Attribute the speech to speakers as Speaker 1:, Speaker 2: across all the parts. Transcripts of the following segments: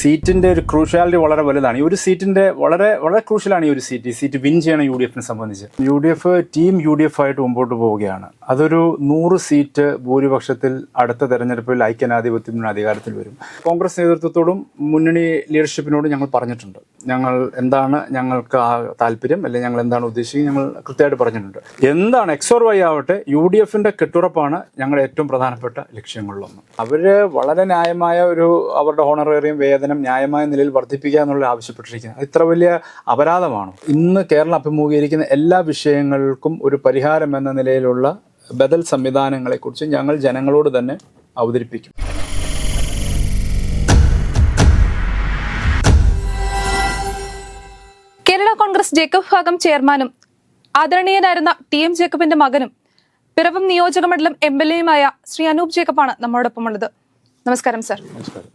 Speaker 1: സീറ്റിന്റെ ഒരു ക്രൂഷ്യാലിറ്റി വളരെ വലുതാണ്. ഈ ഒരു സീറ്റിന്റെ വളരെ വളരെ ക്രൂഷ്യലാണ് ഈ ഒരു സീറ്റ്. ഈ സീറ്റ് വിൻ ചെയ്യണം യു ഡി എഫിനെ സംബന്ധിച്ച്. U D F team U D F ആയിട്ട് മുമ്പോട്ട് പോവുകയാണ്. അതൊരു നൂറ് സീറ്റ് ഭൂരിപക്ഷത്തിൽ അടുത്ത തെരഞ്ഞെടുപ്പിൽ ഐക്യനാധിപത്യത്തിന് അധികാരത്തിൽ വരും. കോൺഗ്രസ് നേതൃത്വത്തോടും മുന്നണി ലീഡർഷിപ്പിനോടും ഞങ്ങൾ പറഞ്ഞിട്ടുണ്ട്. ഞങ്ങൾ എന്താണ് ഞങ്ങൾക്ക് ആ താല്പര്യം അല്ലെങ്കിൽ ഞങ്ങൾ എന്താണ് ഉദ്ദേശിക്കുന്നത് ഞങ്ങൾ കൃത്യമായിട്ട് പറഞ്ഞിട്ടുണ്ട്. എന്താണ് എക്സോർ വൈ ആവട്ടെ യു ഡി എഫിന്റെ കെട്ടുറപ്പാണ് ഞങ്ങളുടെ ഏറ്റവും പ്രധാനപ്പെട്ട ലക്ഷ്യങ്ങളിലൊന്ന്. അവർ വളരെ ന്യായമായ ഒരു അവരുടെ ഹോണറേറിയം വേതനം ന്യായമായ നിലയിൽ വർദ്ധിപ്പിക്കുക എന്നുള്ള ആവശ്യപ്പെട്ടിരിക്കുന്നത്. ഇത്ര വലിയ അപരാധമാണ്? ഇന്ന് കേരളം അഭിമുഖീകരിക്കുന്ന എല്ലാ വിഷയങ്ങൾക്കും ഒരു പരിഹാരം എന്ന നിലയിലുള്ള ബദൽ സംവിധാനങ്ങളെക്കുറിച്ച് ഞങ്ങൾ ജനങ്ങളോട് തന്നെ അവതരിപ്പിക്കും.
Speaker 2: കേരള കോൺഗ്രസ് ജേക്കബ് ഭാഗം ചെയർമാനും ആദരണീയനായിരുന്ന ടി എം ജേക്കബിന്റെ മകനും പിറവം നിയോജക മണ്ഡലം എം എൽ എയുമായ ശ്രീ അനൂപ് ജേക്കബാണ് നമ്മോടൊപ്പം ഉള്ളത് നമസ്കാരം സർ.
Speaker 1: നമസ്കാരം.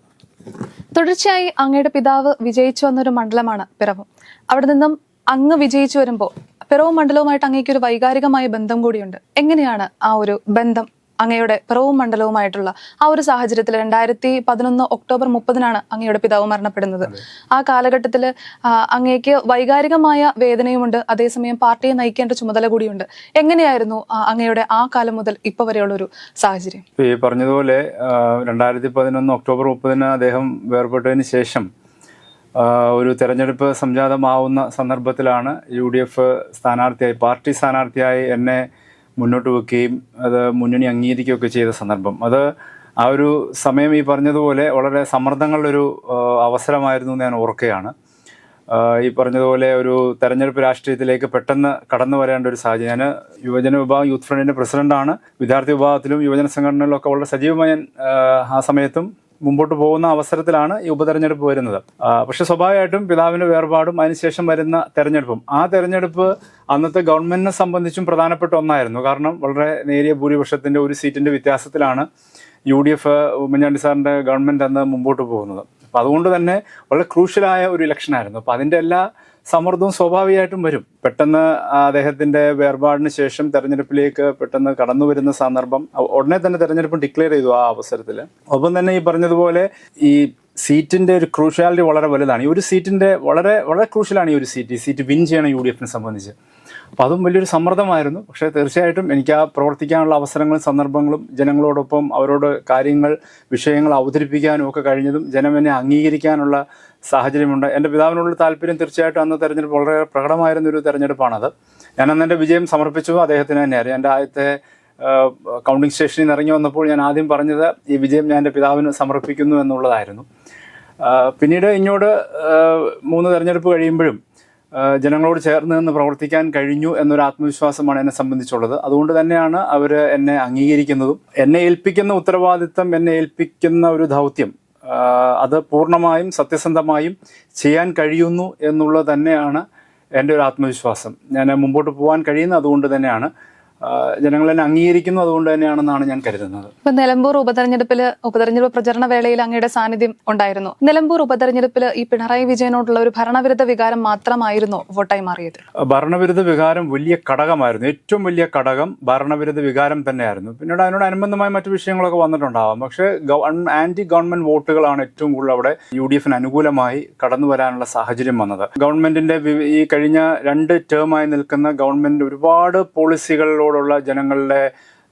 Speaker 2: തുടർച്ചയായി അങ്ങയുടെ പിതാവ് വിജയിച്ചു വന്നൊരു മണ്ഡലമാണ് പിറവം. അവിടെ നിന്നും അങ്ങ് വിജയിച്ചു വരുമ്പോൾ പിറവം മണ്ഡലവുമായിട്ട് അങ്ങേക്ക് ഒരു വൈകാരികമായ ബന്ധം കൂടിയുണ്ട്. എങ്ങനെയാണ് ആ ഒരു ബന്ധം? അങ്ങയുടെ പിറവും മണ്ഡലവുമായിട്ടുള്ള ആ ഒരു സാഹചര്യത്തിൽ രണ്ടായിരത്തി പതിനൊന്ന് ഒക്ടോബർ മുപ്പതിനാണ് അങ്ങയുടെ പിതാവ് മരണപ്പെടുന്നത്. ആ കാലഘട്ടത്തിൽ അങ്ങേക്ക് വൈകാരികമായ വേദനയുമുണ്ട്. അതേസമയം പാർട്ടിയെ നയിക്കേണ്ട ചുമതല കൂടിയുണ്ട്. എങ്ങനെയായിരുന്നു അങ്ങയുടെ ആ കാലം മുതൽ ഇപ്പൊ വരെയുള്ള ഒരു സാഹചര്യം
Speaker 1: ഈ പറഞ്ഞതുപോലെ രണ്ടായിരത്തി പതിനൊന്ന് ഒക്ടോബർ മുപ്പതിന് അദ്ദേഹം വേർപെട്ടതിന് ശേഷം ഒരു തെരഞ്ഞെടുപ്പ് സംജാതമാവുന്ന സന്ദർഭത്തിലാണ് യു ഡി എഫ് സ്ഥാനാർത്ഥിയായി പാർട്ടി സ്ഥാനാർത്ഥിയായി എന്നെ മുന്നോട്ട് വെക്കുകയും അത് മുന്നണി അംഗീകരിക്കുകയൊക്കെ ചെയ്ത സന്ദർഭം. അത് ആ ഒരു സമയം ഈ പറഞ്ഞതുപോലെ വളരെ സമ്മർദ്ദങ്ങളുടെ ഒരു അവസരമായിരുന്നു ഞാൻ ഓർക്കുകയാണ്. ഈ പറഞ്ഞതുപോലെ ഒരു തെരഞ്ഞെടുപ്പ് രാഷ്ട്രീയത്തിലേക്ക് പെട്ടെന്ന് കടന്നു വരേണ്ട ഒരു സാഹചര്യം. ഞാൻ യുവജന വിഭാഗം യൂത്ത് ഫ്രണ്ടിന്റെ പ്രസിഡന്റാണ് വിദ്യാർത്ഥി വിഭാഗത്തിലും യുവജന സംഘടനകളിലൊക്കെ വളരെ സജീവമായി ആ സമയത്തും മുമ്പോട്ട് പോകുന്ന അവസരത്തിലാണ് ഈ ഉപതെരഞ്ഞെടുപ്പ് വരുന്നത്. പക്ഷെ സ്വാഭാവികമായിട്ടും പിതാവിന്റെ വേർപാടും അതിനുശേഷം വരുന്ന തെരഞ്ഞെടുപ്പും. ആ തെരഞ്ഞെടുപ്പ് അന്നത്തെ ഗവൺമെന്റിനെ സംബന്ധിച്ചും പ്രധാനപ്പെട്ട ഒന്നായിരുന്നു. കാരണം വളരെ നേരിയ ഭൂരിപക്ഷത്തിന്റെ ഒരു സീറ്റിന്റെ വ്യത്യാസത്തിലാണ് യു ഡി എഫ് ഉമ്മൻചാണ്ടി സാറിന്റെ ഗവൺമെന്റ് അന്ന് മുമ്പോട്ട് പോകുന്നത്. അപ്പോൾ അതുകൊണ്ട് തന്നെ വളരെ ക്രൂഷ്യലായ ഒരു ഇലക്ഷനായിരുന്നു. അപ്പോൾ അതിന്റെ എല്ലാ സമ്മർദ്ദവും സ്വാഭാവികമായിട്ടും വരും. പെട്ടെന്ന് അദ്ദേഹത്തിന്റെ വേർപാടിന് ശേഷം തെരഞ്ഞെടുപ്പിലേക്ക് പെട്ടെന്ന് കടന്നു വരുന്ന സന്ദർഭം ഉടനെ തന്നെ തെരഞ്ഞെടുപ്പ് ഡിക്ലെയർ ചെയ്തു ആ അവസരത്തിൽ ഒപ്പം തന്നെ ഈ പറഞ്ഞതുപോലെ ഈ സീറ്റിന്റെ ഒരു ക്രൂഷ്യാലിറ്റി വളരെ വലുതാണ്. ഈ ഒരു സീറ്റിന്റെ വളരെ വളരെ ക്രൂഷ്യലാണ് ഈ ഒരു സീറ്റ്. ഈ സീറ്റ് വിൻ ചെയ്യണം യു ഡി എഫിനെ സംബന്ധിച്ച്. അപ്പോൾ അതും വലിയൊരു സമ്മർദ്ദമായിരുന്നു. പക്ഷേ തീർച്ചയായിട്ടും എനിക്ക് ആ പ്രവർത്തിക്കാനുള്ള അവസരങ്ങളും സന്ദർഭങ്ങളും ജനങ്ങളോടൊപ്പം അവരോട് കാര്യങ്ങൾ വിഷയങ്ങൾ അവതരിപ്പിക്കാനും ഒക്കെ കഴിഞ്ഞതും ജനം എന്നെ അംഗീകരിക്കാനുള്ള സാഹചര്യമുണ്ട്. എന്റെ പിതാവിനുള്ള താല്പര്യം തീർച്ചയായിട്ടും അന്ന് തെരഞ്ഞെടുപ്പ് വളരെ പ്രകടമായിരുന്ന ഒരു തെരഞ്ഞെടുപ്പാണത്. ഞാൻ അന്ന് എന്റെ വിജയം സമർപ്പിച്ചു അദ്ദേഹത്തിന് തന്നെയായിരുന്നു. എന്റെ ആദ്യത്തെ കൗണ്ടിങ് സ്റ്റേഷനിൽ നിന്ന് ഇറങ്ങി വന്നപ്പോൾ ഞാൻ ആദ്യം പറഞ്ഞത് ഈ വിജയം ഞാൻ എന്റെ പിതാവിന് സമർപ്പിക്കുന്നു എന്നുള്ളതായിരുന്നു. പിന്നീട് ഇങ്ങോട്ട് മൂന്ന് തെരഞ്ഞെടുപ്പ് കഴിയുമ്പോഴും ജനങ്ങളോട് ചേർന്ന് നിന്ന് പ്രവർത്തിക്കാൻ കഴിഞ്ഞു എന്നൊരു ആത്മവിശ്വാസമാണ് എന്നെ സംബന്ധിച്ചുള്ളത്. അതുകൊണ്ട് തന്നെയാണ് അവർ എന്നെ അംഗീകരിക്കുന്നതും. എന്നെ ഏൽപ്പിക്കുന്ന ഉത്തരവാദിത്തം എന്നെ ഏൽപ്പിക്കുന്ന ഒരു ദൗത്യം അത് പൂർണമായും സത്യസന്ധമായും ചെയ്യാൻ കഴിയുന്നു എന്നുള്ളത് തന്നെയാണ് എന്റെ ഒരു ആത്മവിശ്വാസം. ഞാൻ മുമ്പോട്ട് പോകാൻ കഴിയുന്നത് അതുകൊണ്ട് തന്നെയാണ്. ജനങ്ങൾ തന്നെ അംഗീകരിക്കുന്നു അതുകൊണ്ട് തന്നെയാണെന്നാണ് ഞാൻ കരുതുന്നത്.
Speaker 2: ഇപ്പൊ നിലമ്പൂർ ഉപതെരഞ്ഞെടുപ്പിൽ ഉപതെരഞ്ഞെടുപ്പ് പ്രചരണ വേളയിൽ അങ്ങയുടെ സാന്നിധ്യം ഉണ്ടായിരുന്നു. നിലമ്പൂർ ഉപതെരഞ്ഞെടുപ്പിൽ ഈ പിണറായി വിജയനോടുള്ള ഒരു ഭരണവിരുദ്ധ വികാരം മാത്രമായിരുന്നു വോട്ടായി മാറിയത് ഭരണവിരുദ്ധ
Speaker 1: വികാരം വലിയ ഘടകമായിരുന്നു. ഏറ്റവും വലിയ ഘടകം ഭരണവിരുദ്ധ വികാരം തന്നെയായിരുന്നു. പിന്നീട് അതിനോട് അതിനോടനുബന്ധമായ മറ്റു വിഷയങ്ങളൊക്കെ വന്നിട്ടുണ്ടാവാം. പക്ഷേ ആന്റി ഗവൺമെന്റ് വോട്ടുകളാണ് ഏറ്റവും കൂടുതൽ അവിടെ യു ഡി എഫിന് അനുകൂലമായി കടന്നു വരാനുള്ള സാഹചര്യം വന്നത്. ഗവൺമെന്റിന്റെ ഈ കഴിഞ്ഞ രണ്ട് ടേമായി നിൽക്കുന്ന ഗവൺമെന്റ് ഒരുപാട് പോളിസികളോടുള്ള ജനങ്ങളുടെ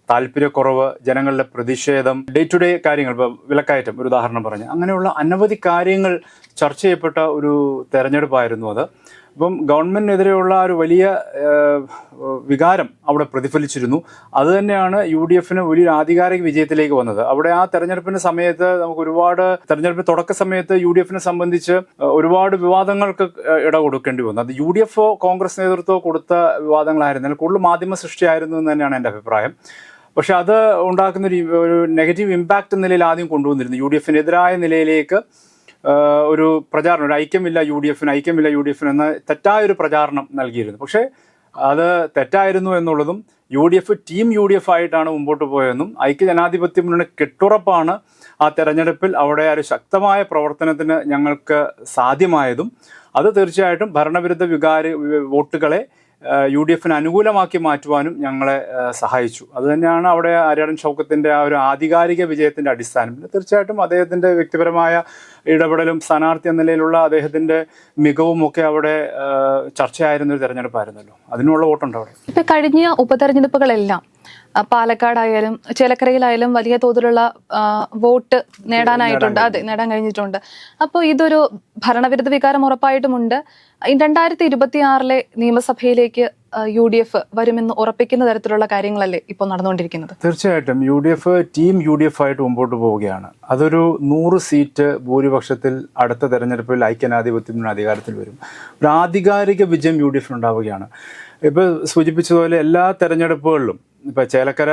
Speaker 1: താല്പര്യക്കുറവ് ജനങ്ങളുടെ പ്രതിഷേധം ഡേ ടു ഡേ കാര്യങ്ങൾ ഇപ്പോൾ വിലക്കയറ്റം ഒരു ഉദാഹരണം പറഞ്ഞു. അങ്ങനെയുള്ള അനവധി കാര്യങ്ങൾ ചർച്ച ചെയ്യപ്പെട്ട ഒരു തെരഞ്ഞെടുപ്പായിരുന്നു അത്. അപ്പം ഗവൺമെന്റിനെതിരെയുള്ള ഒരു വലിയ വികാരം അവിടെ പ്രതിഫലിച്ചിരുന്നു. അത് തന്നെയാണ് യു ഡി എഫിന് വലിയൊരു ആധികാരിക വിജയത്തിലേക്ക് വന്നത്. അവിടെ ആ തെരഞ്ഞെടുപ്പിന്റെ സമയത്ത് നമുക്ക് ഒരുപാട് തെരഞ്ഞെടുപ്പ് തുടക്ക സമയത്ത് യു ഡി എഫിനെ സംബന്ധിച്ച് ഒരുപാട് വിവാദങ്ങൾക്ക് ഇട കൊടുക്കേണ്ടി വന്നു. അത് യു ഡി എഫോ കോൺഗ്രസ് നേതൃത്വമോ കൊടുത്ത വിവാദങ്ങളായിരുന്നില്ല. കൂടുതൽ മാധ്യമ സൃഷ്ടിയായിരുന്നു എന്ന് തന്നെയാണ് എന്റെ അഭിപ്രായം. പക്ഷെ അത് ഉണ്ടാക്കുന്ന ഒരു നെഗറ്റീവ് ഇമ്പാക്റ്റ് നിലയിൽ ആദ്യം കൊണ്ടുവന്നിരുന്നു. യു ഡി എഫിനെതിരായ നിലയിലേക്ക് ഒരു പ്രചാരണം ഒരു ഐക്യമില്ല യു ഡി എഫിന് ഐക്യമില്ല യു ഡി എഫിന് എന്ന തെറ്റായ ഒരു പ്രചാരണം നൽകിയിരുന്നു. പക്ഷേ അത് തെറ്റായിരുന്നു എന്നുള്ളതും U D F team U D F ആയിട്ടാണ് മുമ്പോട്ട് പോയതെന്നും ഐക്യ ജനാധിപത്യ മുന്നണി കെട്ടുറപ്പാണ് ആ തെരഞ്ഞെടുപ്പിൽ അവിടെ ഒരു ശക്തമായ പ്രവർത്തനത്തിന് ഞങ്ങൾക്ക് സാധ്യമായതും അത് തീർച്ചയായിട്ടും ഭരണവിരുദ്ധ വികാര വോട്ടുകളെ യു ഡി എഫിന് അനുകൂലമാക്കി മാറ്റുവാനും ഞങ്ങളെ സഹായിച്ചു. അതുതന്നെയാണ് അവിടെ ആര്യാടൻ ഷൗക്കത്തിന്റെ ആ ഒരു ആധികാരിക വിജയത്തിന്റെ അടിസ്ഥാനം. പിന്നെ തീർച്ചയായിട്ടും അദ്ദേഹത്തിന്റെ വ്യക്തിപരമായ ഇടപെടലും സ്ഥാനാർത്ഥി എന്ന നിലയിലുള്ള അദ്ദേഹത്തിന്റെ മികവും ഒക്കെ അവിടെ ചർച്ചയായിരുന്ന ഒരു തെരഞ്ഞെടുപ്പായിരുന്നല്ലോ. അതിനുള്ള വോട്ടുണ്ട് അവിടെ
Speaker 2: ഇപ്പൊ കഴിഞ്ഞ ഉപതെരഞ്ഞെടുപ്പുകളെല്ലാം പാലക്കാടായാലും ചേലക്കരയിലായാലും വലിയ തോതിലുള്ള വോട്ട് നേടാനായിട്ടുണ്ട്. അതെ നേടാൻ കഴിഞ്ഞിട്ടുണ്ട്. അപ്പോൾ ഇതൊരു ഭരണവിരുദ്ധ വികാരം ഉറപ്പായിട്ടുമുണ്ട്. രണ്ടായിരത്തി ഇരുപത്തി ആറിലെ നിയമസഭയിലേക്ക് യു ഡി എഫ് വരുമെന്ന് ഉറപ്പിക്കുന്ന തരത്തിലുള്ള കാര്യങ്ങളല്ലേ ഇപ്പോൾ നടന്നുകൊണ്ടിരിക്കുന്നത്?
Speaker 1: തീർച്ചയായിട്ടും. U D F team U D F ആയിട്ട് മുമ്പോട്ട് പോവുകയാണ്. അതൊരു നൂറ് സീറ്റ് ഭൂരിപക്ഷത്തിൽ അടുത്ത തെരഞ്ഞെടുപ്പിൽ ഐക്യനാധിപത്യത്തിന് അധികാരത്തിൽ വരും. ഒരു ആധികാരിക വിജയം യു ഡി എഫിന് ഇപ്പോൾ സൂചിപ്പിച്ചതുപോലെ എല്ലാ തെരഞ്ഞെടുപ്പുകളിലും ഇപ്പൊ ചേലക്കര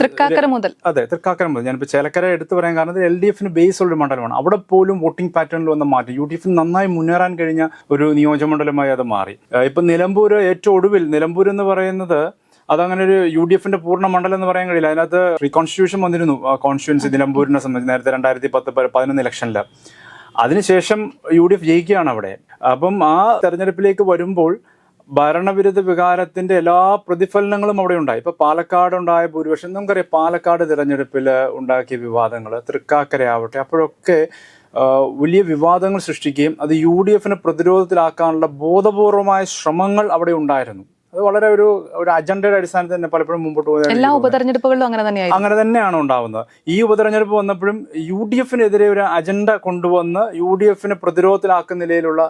Speaker 2: തൃക്കാക്കര മുതൽ.
Speaker 1: അതെ തൃക്കാക്കര മുതൽ. ഞാനിപ്പോ ചേലക്കര എടുത്തു പറയാൻ കാരണം എൽ ഡി എഫിന് ബേസ് ഉള്ള മണ്ഡലമാണ്. അവിടെ പോലും വോട്ടിംഗ് പാറ്റേണിൽ വന്ന മാറ്റം. യു ഡി എഫിന് നന്നായി മുന്നേറാൻ കഴിഞ്ഞ ഒരു നിയോജകമണ്ഡലമായി അത് മാറി. ഇപ്പൊ നിലമ്പൂർ ഏറ്റവും ഒടുവിൽ നിലമ്പൂർ എന്ന് പറയുന്നത് അതങ്ങനെ ഒരു യു ഡി എഫിന്റെ പൂർണ മണ്ഡലം എന്ന് പറയാൻ കഴിയില്ല. അതിനകത്ത് റീകോൺസ്റ്റിറ്റ്യൂഷൻ വന്നിരുന്നു. കോൺസ്റ്റിറ്റ്യൻസി നിലമ്പൂരിനെ സംബന്ധിച്ച് നേരത്തെ രണ്ടായിരത്തി പത്ത് പതിനൊന്ന് ഇലക്ഷനിൽ അതിനുശേഷം യു ഡി എഫ് ജയിക്കുകയാണ് അവിടെ. അപ്പം ആ തെരഞ്ഞെടുപ്പിലേക്ക് വരുമ്പോൾ ഭരണവിരുദ്ധ വികാരത്തിന്റെ എല്ലാ പ്രതിഫലനങ്ങളും അവിടെ ഉണ്ടായി. ഇപ്പൊ പാലക്കാട് ഉണ്ടായ ഭൂരിപക്ഷം നമുക്കറിയാം പാലക്കാട് തിരഞ്ഞെടുപ്പിൽ ഉണ്ടാക്കിയ വിവാദങ്ങൾ തൃക്കാക്കരയാവട്ടെ അപ്പോഴൊക്കെ വലിയ വിവാദങ്ങൾ സൃഷ്ടിക്കുകയും അത് യു ഡി എഫിനെ പ്രതിരോധത്തിലാക്കാനുള്ള ബോധപൂർവമായ ശ്രമങ്ങൾ അവിടെ ഉണ്ടായിരുന്നു. അത് വളരെ ഒരു ഒരു അജണ്ടയുടെ അടിസ്ഥാനത്തിൽ തന്നെ പലപ്പോഴും മുമ്പോട്ട് പോകുന്നത്
Speaker 2: എല്ലാ ഉപതെരഞ്ഞെടുപ്പുകളിലും അങ്ങനെ തന്നെയാണ്
Speaker 1: അങ്ങനെ തന്നെയാണ് ഉണ്ടാവുന്നത്. ഈ ഉപതെരഞ്ഞെടുപ്പ് വന്നപ്പോഴും യു ഡി എഫിനെതിരെ ഒരു അജണ്ട കൊണ്ടുവന്ന് യു ഡി എഫിനെ പ്രതിരോധത്തിലാക്കുന്ന നിലയിലുള്ള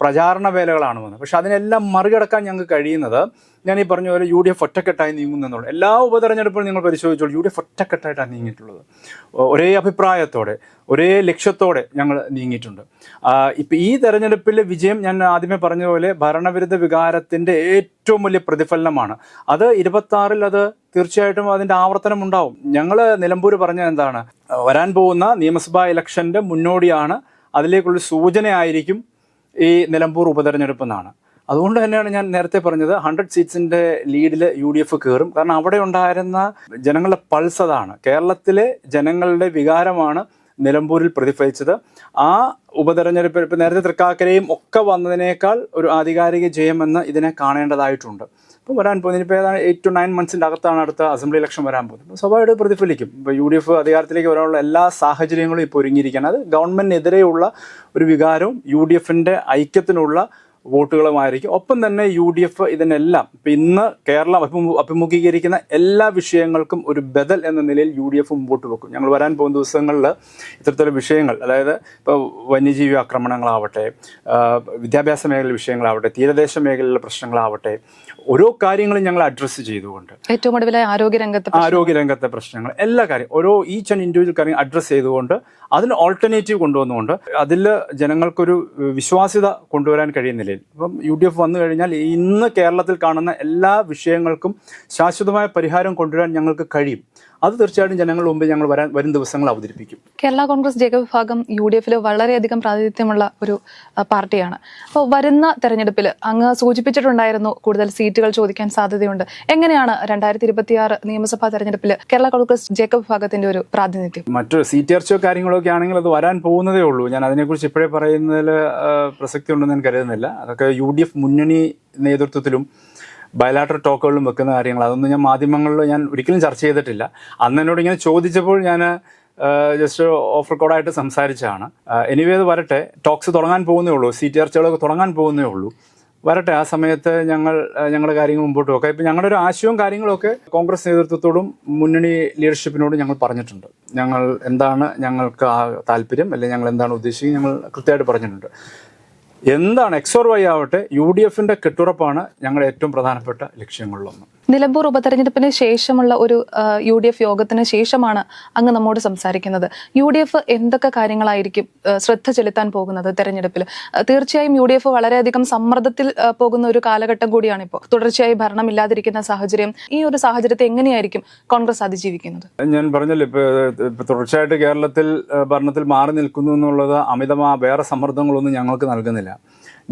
Speaker 1: പ്രചാരണ വേലകളാണ് വന്നത്. പക്ഷെ അതിനെല്ലാം മറികടക്കാൻ ഞങ്ങൾക്ക് കഴിയുന്നത് ഞാൻ ഈ പറഞ്ഞ പോലെ യു ഡി എഫ് ഒറ്റക്കെട്ടായി നീങ്ങുന്നെന്നുള്ളത് എല്ലാ ഉപതെരഞ്ഞെടുപ്പുകളും നിങ്ങൾ പരിശോധിച്ചോളൂ യു ഡി എഫ് ഒറ്റക്കെട്ടായിട്ടാണ് നീങ്ങിയിട്ടുള്ളത്. ഒരേ അഭിപ്രായത്തോടെ ഒരേ ലക്ഷ്യത്തോടെ ഞങ്ങൾ നീങ്ങിയിട്ടുണ്ട്. ഇപ്പം ഈ തെരഞ്ഞെടുപ്പിലെ വിജയം ഞാൻ ആദ്യമേ പറഞ്ഞതുപോലെ ഭരണവിരുദ്ധ വികാരത്തിന്റെ ഏറ്റവും വലിയ പ്രതിഫലനമാണ്. അത് ഇരുപത്തി ആറിൽ അത് തീർച്ചയായിട്ടും അതിന്റെ ആവർത്തനം ഉണ്ടാവും. ഞങ്ങൾ നിലമ്പൂർ പറഞ്ഞ എന്താണ്? വരാൻ പോകുന്ന നിയമസഭാ ഇലക്ഷന്റെ മുന്നോടിയാണ് അതിലേക്കുള്ള സൂചനയായിരിക്കും ഈ നിലമ്പൂർ ഉപതെരഞ്ഞെടുപ്പ് എന്നാണ് അതുകൊണ്ട് തന്നെയാണ് ഞാൻ നേരത്തെ പറഞ്ഞത് ഹൺഡ്രഡ് സീറ്റ്സിന്റെ ലീഡിൽ യു ഡി എഫ് കയറും കാരണം അവിടെ ഉണ്ടായിരുന്ന ജനങ്ങളുടെ പൾസ് അതാണ്. കേരളത്തിലെ ജനങ്ങളുടെ വികാരമാണ് നിലമ്പൂരിൽ പ്രതിഫലിച്ചത്. ആ ഉപതെരഞ്ഞെടുപ്പ് നേരത്തെ തൃക്കാക്കരയും ഒക്കെ വന്നതിനേക്കാൾ ഒരു ആധികാരിക ജയമെന്ന് ഇതിനെ കാണേണ്ടതായിട്ടുണ്ട്. ഇപ്പം വരാൻ പോകുന്നത്. ഇനിയിപ്പോൾ ഏതാണ് എയ്റ്റ് ടു നയൻ മന്ത്സിന്റെ അകത്താണ് അടുത്ത അസംബ്ലി ഇലക്ഷൻ വരാൻ പോകുന്നത്. അപ്പോൾ സ്വാഭാവികമായിട്ട് പ്രതിഫലിക്കും. ഇപ്പോൾ യു ഡി എഫ് അധികാരത്തിലേക്ക് വരാനുള്ള എല്ലാ സാഹചര്യങ്ങളും ഇപ്പോൾ ഒരുങ്ങിയിരിക്കുകയാണ്. അത് ഗവൺമെന്റിനെതിരെയുള്ള ഒരു വികാരവും യു ഡി എഫിന്റെ ഐക്യത്തിനുള്ള വോട്ടുകളുമായിരിക്കും. ഒപ്പം തന്നെ യു ഡി എഫ് ഇതിനെല്ലാം ഇപ്പം ഇന്ന് കേരളം അഭിമു അഭിമുഖീകരിക്കുന്ന എല്ലാ വിഷയങ്ങൾക്കും ഒരു ബദൽ എന്ന നിലയിൽ യു ഡി എഫ് മുമ്പോട്ട് വെക്കും. ഞങ്ങൾ വരാൻ പോകുന്ന ദിവസങ്ങളിൽ ഇത്തരത്തിലുള്ള വിഷയങ്ങൾ അതായത് ഇപ്പോൾ വന്യജീവി ആക്രമണങ്ങളാവട്ടെ വിദ്യാഭ്യാസ മേഖല വിഷയങ്ങളാവട്ടെ തീരദേശ മേഖലയിലെ പ്രശ്നങ്ങളാവട്ടെ ഓരോ കാര്യങ്ങളും ഞങ്ങൾ അഡ്രസ്സ് ചെയ്തുകൊണ്ട്
Speaker 2: ഏറ്റവും ഒടുവിലായി ആരോഗ്യരംഗത്തെ
Speaker 1: ആരോഗ്യരംഗത്തെ പ്രശ്നങ്ങൾ എല്ലാ കാര്യം ഓരോ ഈച്ച് ആൻഡ് ഇൻഡിവിജ്വൽ കാര്യം അഡ്രസ്സ് ചെയ്തുകൊണ്ട് അതിന് ഓൾട്ടർനേറ്റീവ് കൊണ്ടുവന്നുകൊണ്ട് അതിൽ ജനങ്ങൾക്കൊരു വിശ്വാസ്യത കൊണ്ടുവരാൻ കഴിയുന്ന നിലയിൽ ഇപ്പം യു ഡി എഫ് വന്നു കഴിഞ്ഞാൽ ഇന്ന് കേരളത്തിൽ കാണുന്ന എല്ലാ വിഷയങ്ങൾക്കും ശാശ്വതമായ പരിഹാരം കൊണ്ടുവരാൻ ഞങ്ങൾക്ക് കഴിയും. അത് തീർച്ചയായിട്ടും ജനങ്ങളുടെ മുമ്പ് ഞങ്ങൾ വരാൻ വരും ദിവസങ്ങൾ അവതരിപ്പിക്കും.
Speaker 2: കേരള കോൺഗ്രസ് ജേക വിഭാഗം യു ഡി എഫിൽ വളരെയധികം പ്രാതിനിധ്യമുള്ള ഒരു പാർട്ടിയാണ്. അപ്പോൾ വരുന്ന തെരഞ്ഞെടുപ്പിൽ അങ്ങ് സൂചിപ്പിച്ചിട്ടുണ്ടായിരുന്നു കൂടുതൽ സീറ്റുകൾ ചോദിക്കാൻ സാധ്യതയുണ്ട്. എങ്ങനെയാണ് രണ്ടായിരത്തി ഇരുപത്തിയാറ് നിയമസഭാ തെരഞ്ഞെടുപ്പിൽ കേരള കോൺഗ്രസ് ജേക്കബ് വിഭാഗത്തിന്റെ ഒരു പ്രാതിനിധ്യം?
Speaker 1: മറ്റു സീറ്റ് ചർച്ചയോ കാര്യങ്ങളൊക്കെ ആണെങ്കിൽ അത് വരാൻ പോകുന്നതേ ഉള്ളൂ. ഞാൻ അതിനെക്കുറിച്ച് ഇപ്പോഴേ പറയുന്നതിൽ പ്രസക്തി ഉണ്ടെന്ന് ഞാൻ കരുതുന്നില്ല. അതൊക്കെ യു ഡി എഫ് മുന്നണി നേതൃത്വത്തിലും ബയലാട്ടർ ടോക്കുകളിലും വെക്കുന്ന കാര്യങ്ങൾ. അതൊന്നും ഞാൻ മാധ്യമങ്ങളിൽ ഞാൻ ഒരിക്കലും ചർച്ച ചെയ്തിട്ടില്ല. അന്ന് എന്നോട് ഇങ്ങനെ ചോദിച്ചപ്പോൾ ഞാൻ ജസ്റ്റ് ഓഫ് റെക്കോർഡായിട്ട് സംസാരിച്ചാണ് എനിവേ അത് വരട്ടെ. ടോക്സ് തുടങ്ങാൻ പോകുന്നേ ഉള്ളൂ. സീറ്റ് ചർച്ചകളൊക്കെ തുടങ്ങാൻ പോകുന്നേ ഉള്ളൂ. വരട്ടെ. ആ സമയത്ത് ഞങ്ങൾ ഞങ്ങളുടെ കാര്യങ്ങൾ മുമ്പോട്ട് വെക്കാം. ഇപ്പം ഞങ്ങളുടെ ഒരു ആശയവും കാര്യങ്ങളൊക്കെ കോൺഗ്രസ് നേതൃത്വത്തോടും മുന്നണി ലീഡർഷിപ്പിനോടും ഞങ്ങൾ പറഞ്ഞിട്ടുണ്ട്. ഞങ്ങൾ എന്താണ് ഞങ്ങൾക്ക് ആ താല്പര്യം അല്ലെങ്കിൽ ഞങ്ങൾ എന്താണ് ഉദ്ദേശിക്കുന്നത് ഞങ്ങൾ കൃത്യമായിട്ട് പറഞ്ഞിട്ടുണ്ട്. എന്താണ് എക്സ് ഓർ വൈ ആവട്ടെ യു ഡി എഫിന്റെ കെട്ടുറപ്പാണ് ഞങ്ങളുടെ ഏറ്റവും പ്രധാനപ്പെട്ട ലക്ഷ്യങ്ങളിലൊന്ന്.
Speaker 2: നിലമ്പൂർ ഉപതെരഞ്ഞെടുപ്പിന് ശേഷമുള്ള ഒരു യു ഡി എഫ് യോഗത്തിന് ശേഷമാണ് അങ്ങ് നമ്മോട് സംസാരിക്കുന്നത്. യു ഡി എഫ് എന്തൊക്കെ കാര്യങ്ങളായിരിക്കും ശ്രദ്ധ ചെലുത്താൻ പോകുന്നത് തെരഞ്ഞെടുപ്പിൽ തീർച്ചയായും യു ഡി എഫ് വളരെയധികം സമ്മർദ്ദത്തിൽ പോകുന്ന ഒരു കാലഘട്ടം കൂടിയാണ് ഇപ്പോൾ തുടർച്ചയായി ഭരണമില്ലാതിരിക്കുന്ന സാഹചര്യം ഈ ഒരു സാഹചര്യത്തെ എങ്ങനെയായിരിക്കും കോൺഗ്രസ് അതിജീവിക്കുന്നത്?
Speaker 1: ഞാൻ പറഞ്ഞല്ലോ ഇപ്പൊ തുടർച്ചയായിട്ട് കേരളത്തിൽ ഭരണത്തിൽ മാറി നിൽക്കുന്നു എന്നുള്ളത് അമിതമായ വേറെ സമ്മർദ്ദങ്ങളൊന്നും ഞങ്ങൾക്ക് നൽകുന്നില്ല.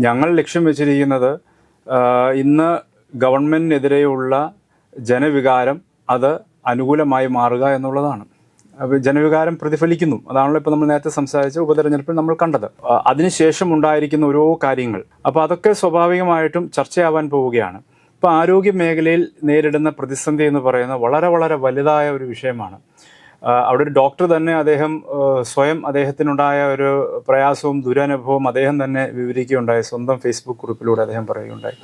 Speaker 1: ഞങ്ങൾ ലക്ഷ്യം വെച്ചിരിക്കുന്നത് ഇന്ന് ഗവൺമെന്റിനെതിരെയുള്ള ജനവികാരം അത് അനുകൂലമായി മാറുക എന്നുള്ളതാണ്. ജനവികാരം പ്രതിഫലിക്കുന്നു. അതാണല്ലോ ഇപ്പോൾ നമ്മൾ നേരത്തെ സംസാരിച്ച ഉപതെരഞ്ഞെടുപ്പിൽ നമ്മൾ കണ്ടത്. അതിനുശേഷം ഉണ്ടായിരിക്കുന്ന ഓരോ കാര്യങ്ങൾ. അപ്പോൾ അതൊക്കെ സ്വാഭാവികമായിട്ടും ചർച്ചയാവാൻ പോവുകയാണ്. ഇപ്പോൾ ആരോഗ്യ മേഖലയിൽ നേരിടുന്ന പ്രതിസന്ധി എന്ന് പറയുന്നത് വളരെ വളരെ വലുതായ ഒരു വിഷയമാണ്. അവിടെ ഒരു ഡോക്ടർ തന്നെ അദ്ദേഹം സ്വയം അദ്ദേഹത്തിനുണ്ടായ ഒരു പ്രയാസവും ദുരനുഭവവും അദ്ദേഹം തന്നെ വിവരിക്കുകയുണ്ടായി. സ്വന്തം ഫേസ്ബുക്ക് ഗ്രൂപ്പിലൂടെ അദ്ദേഹം പറയുകയുണ്ടായി.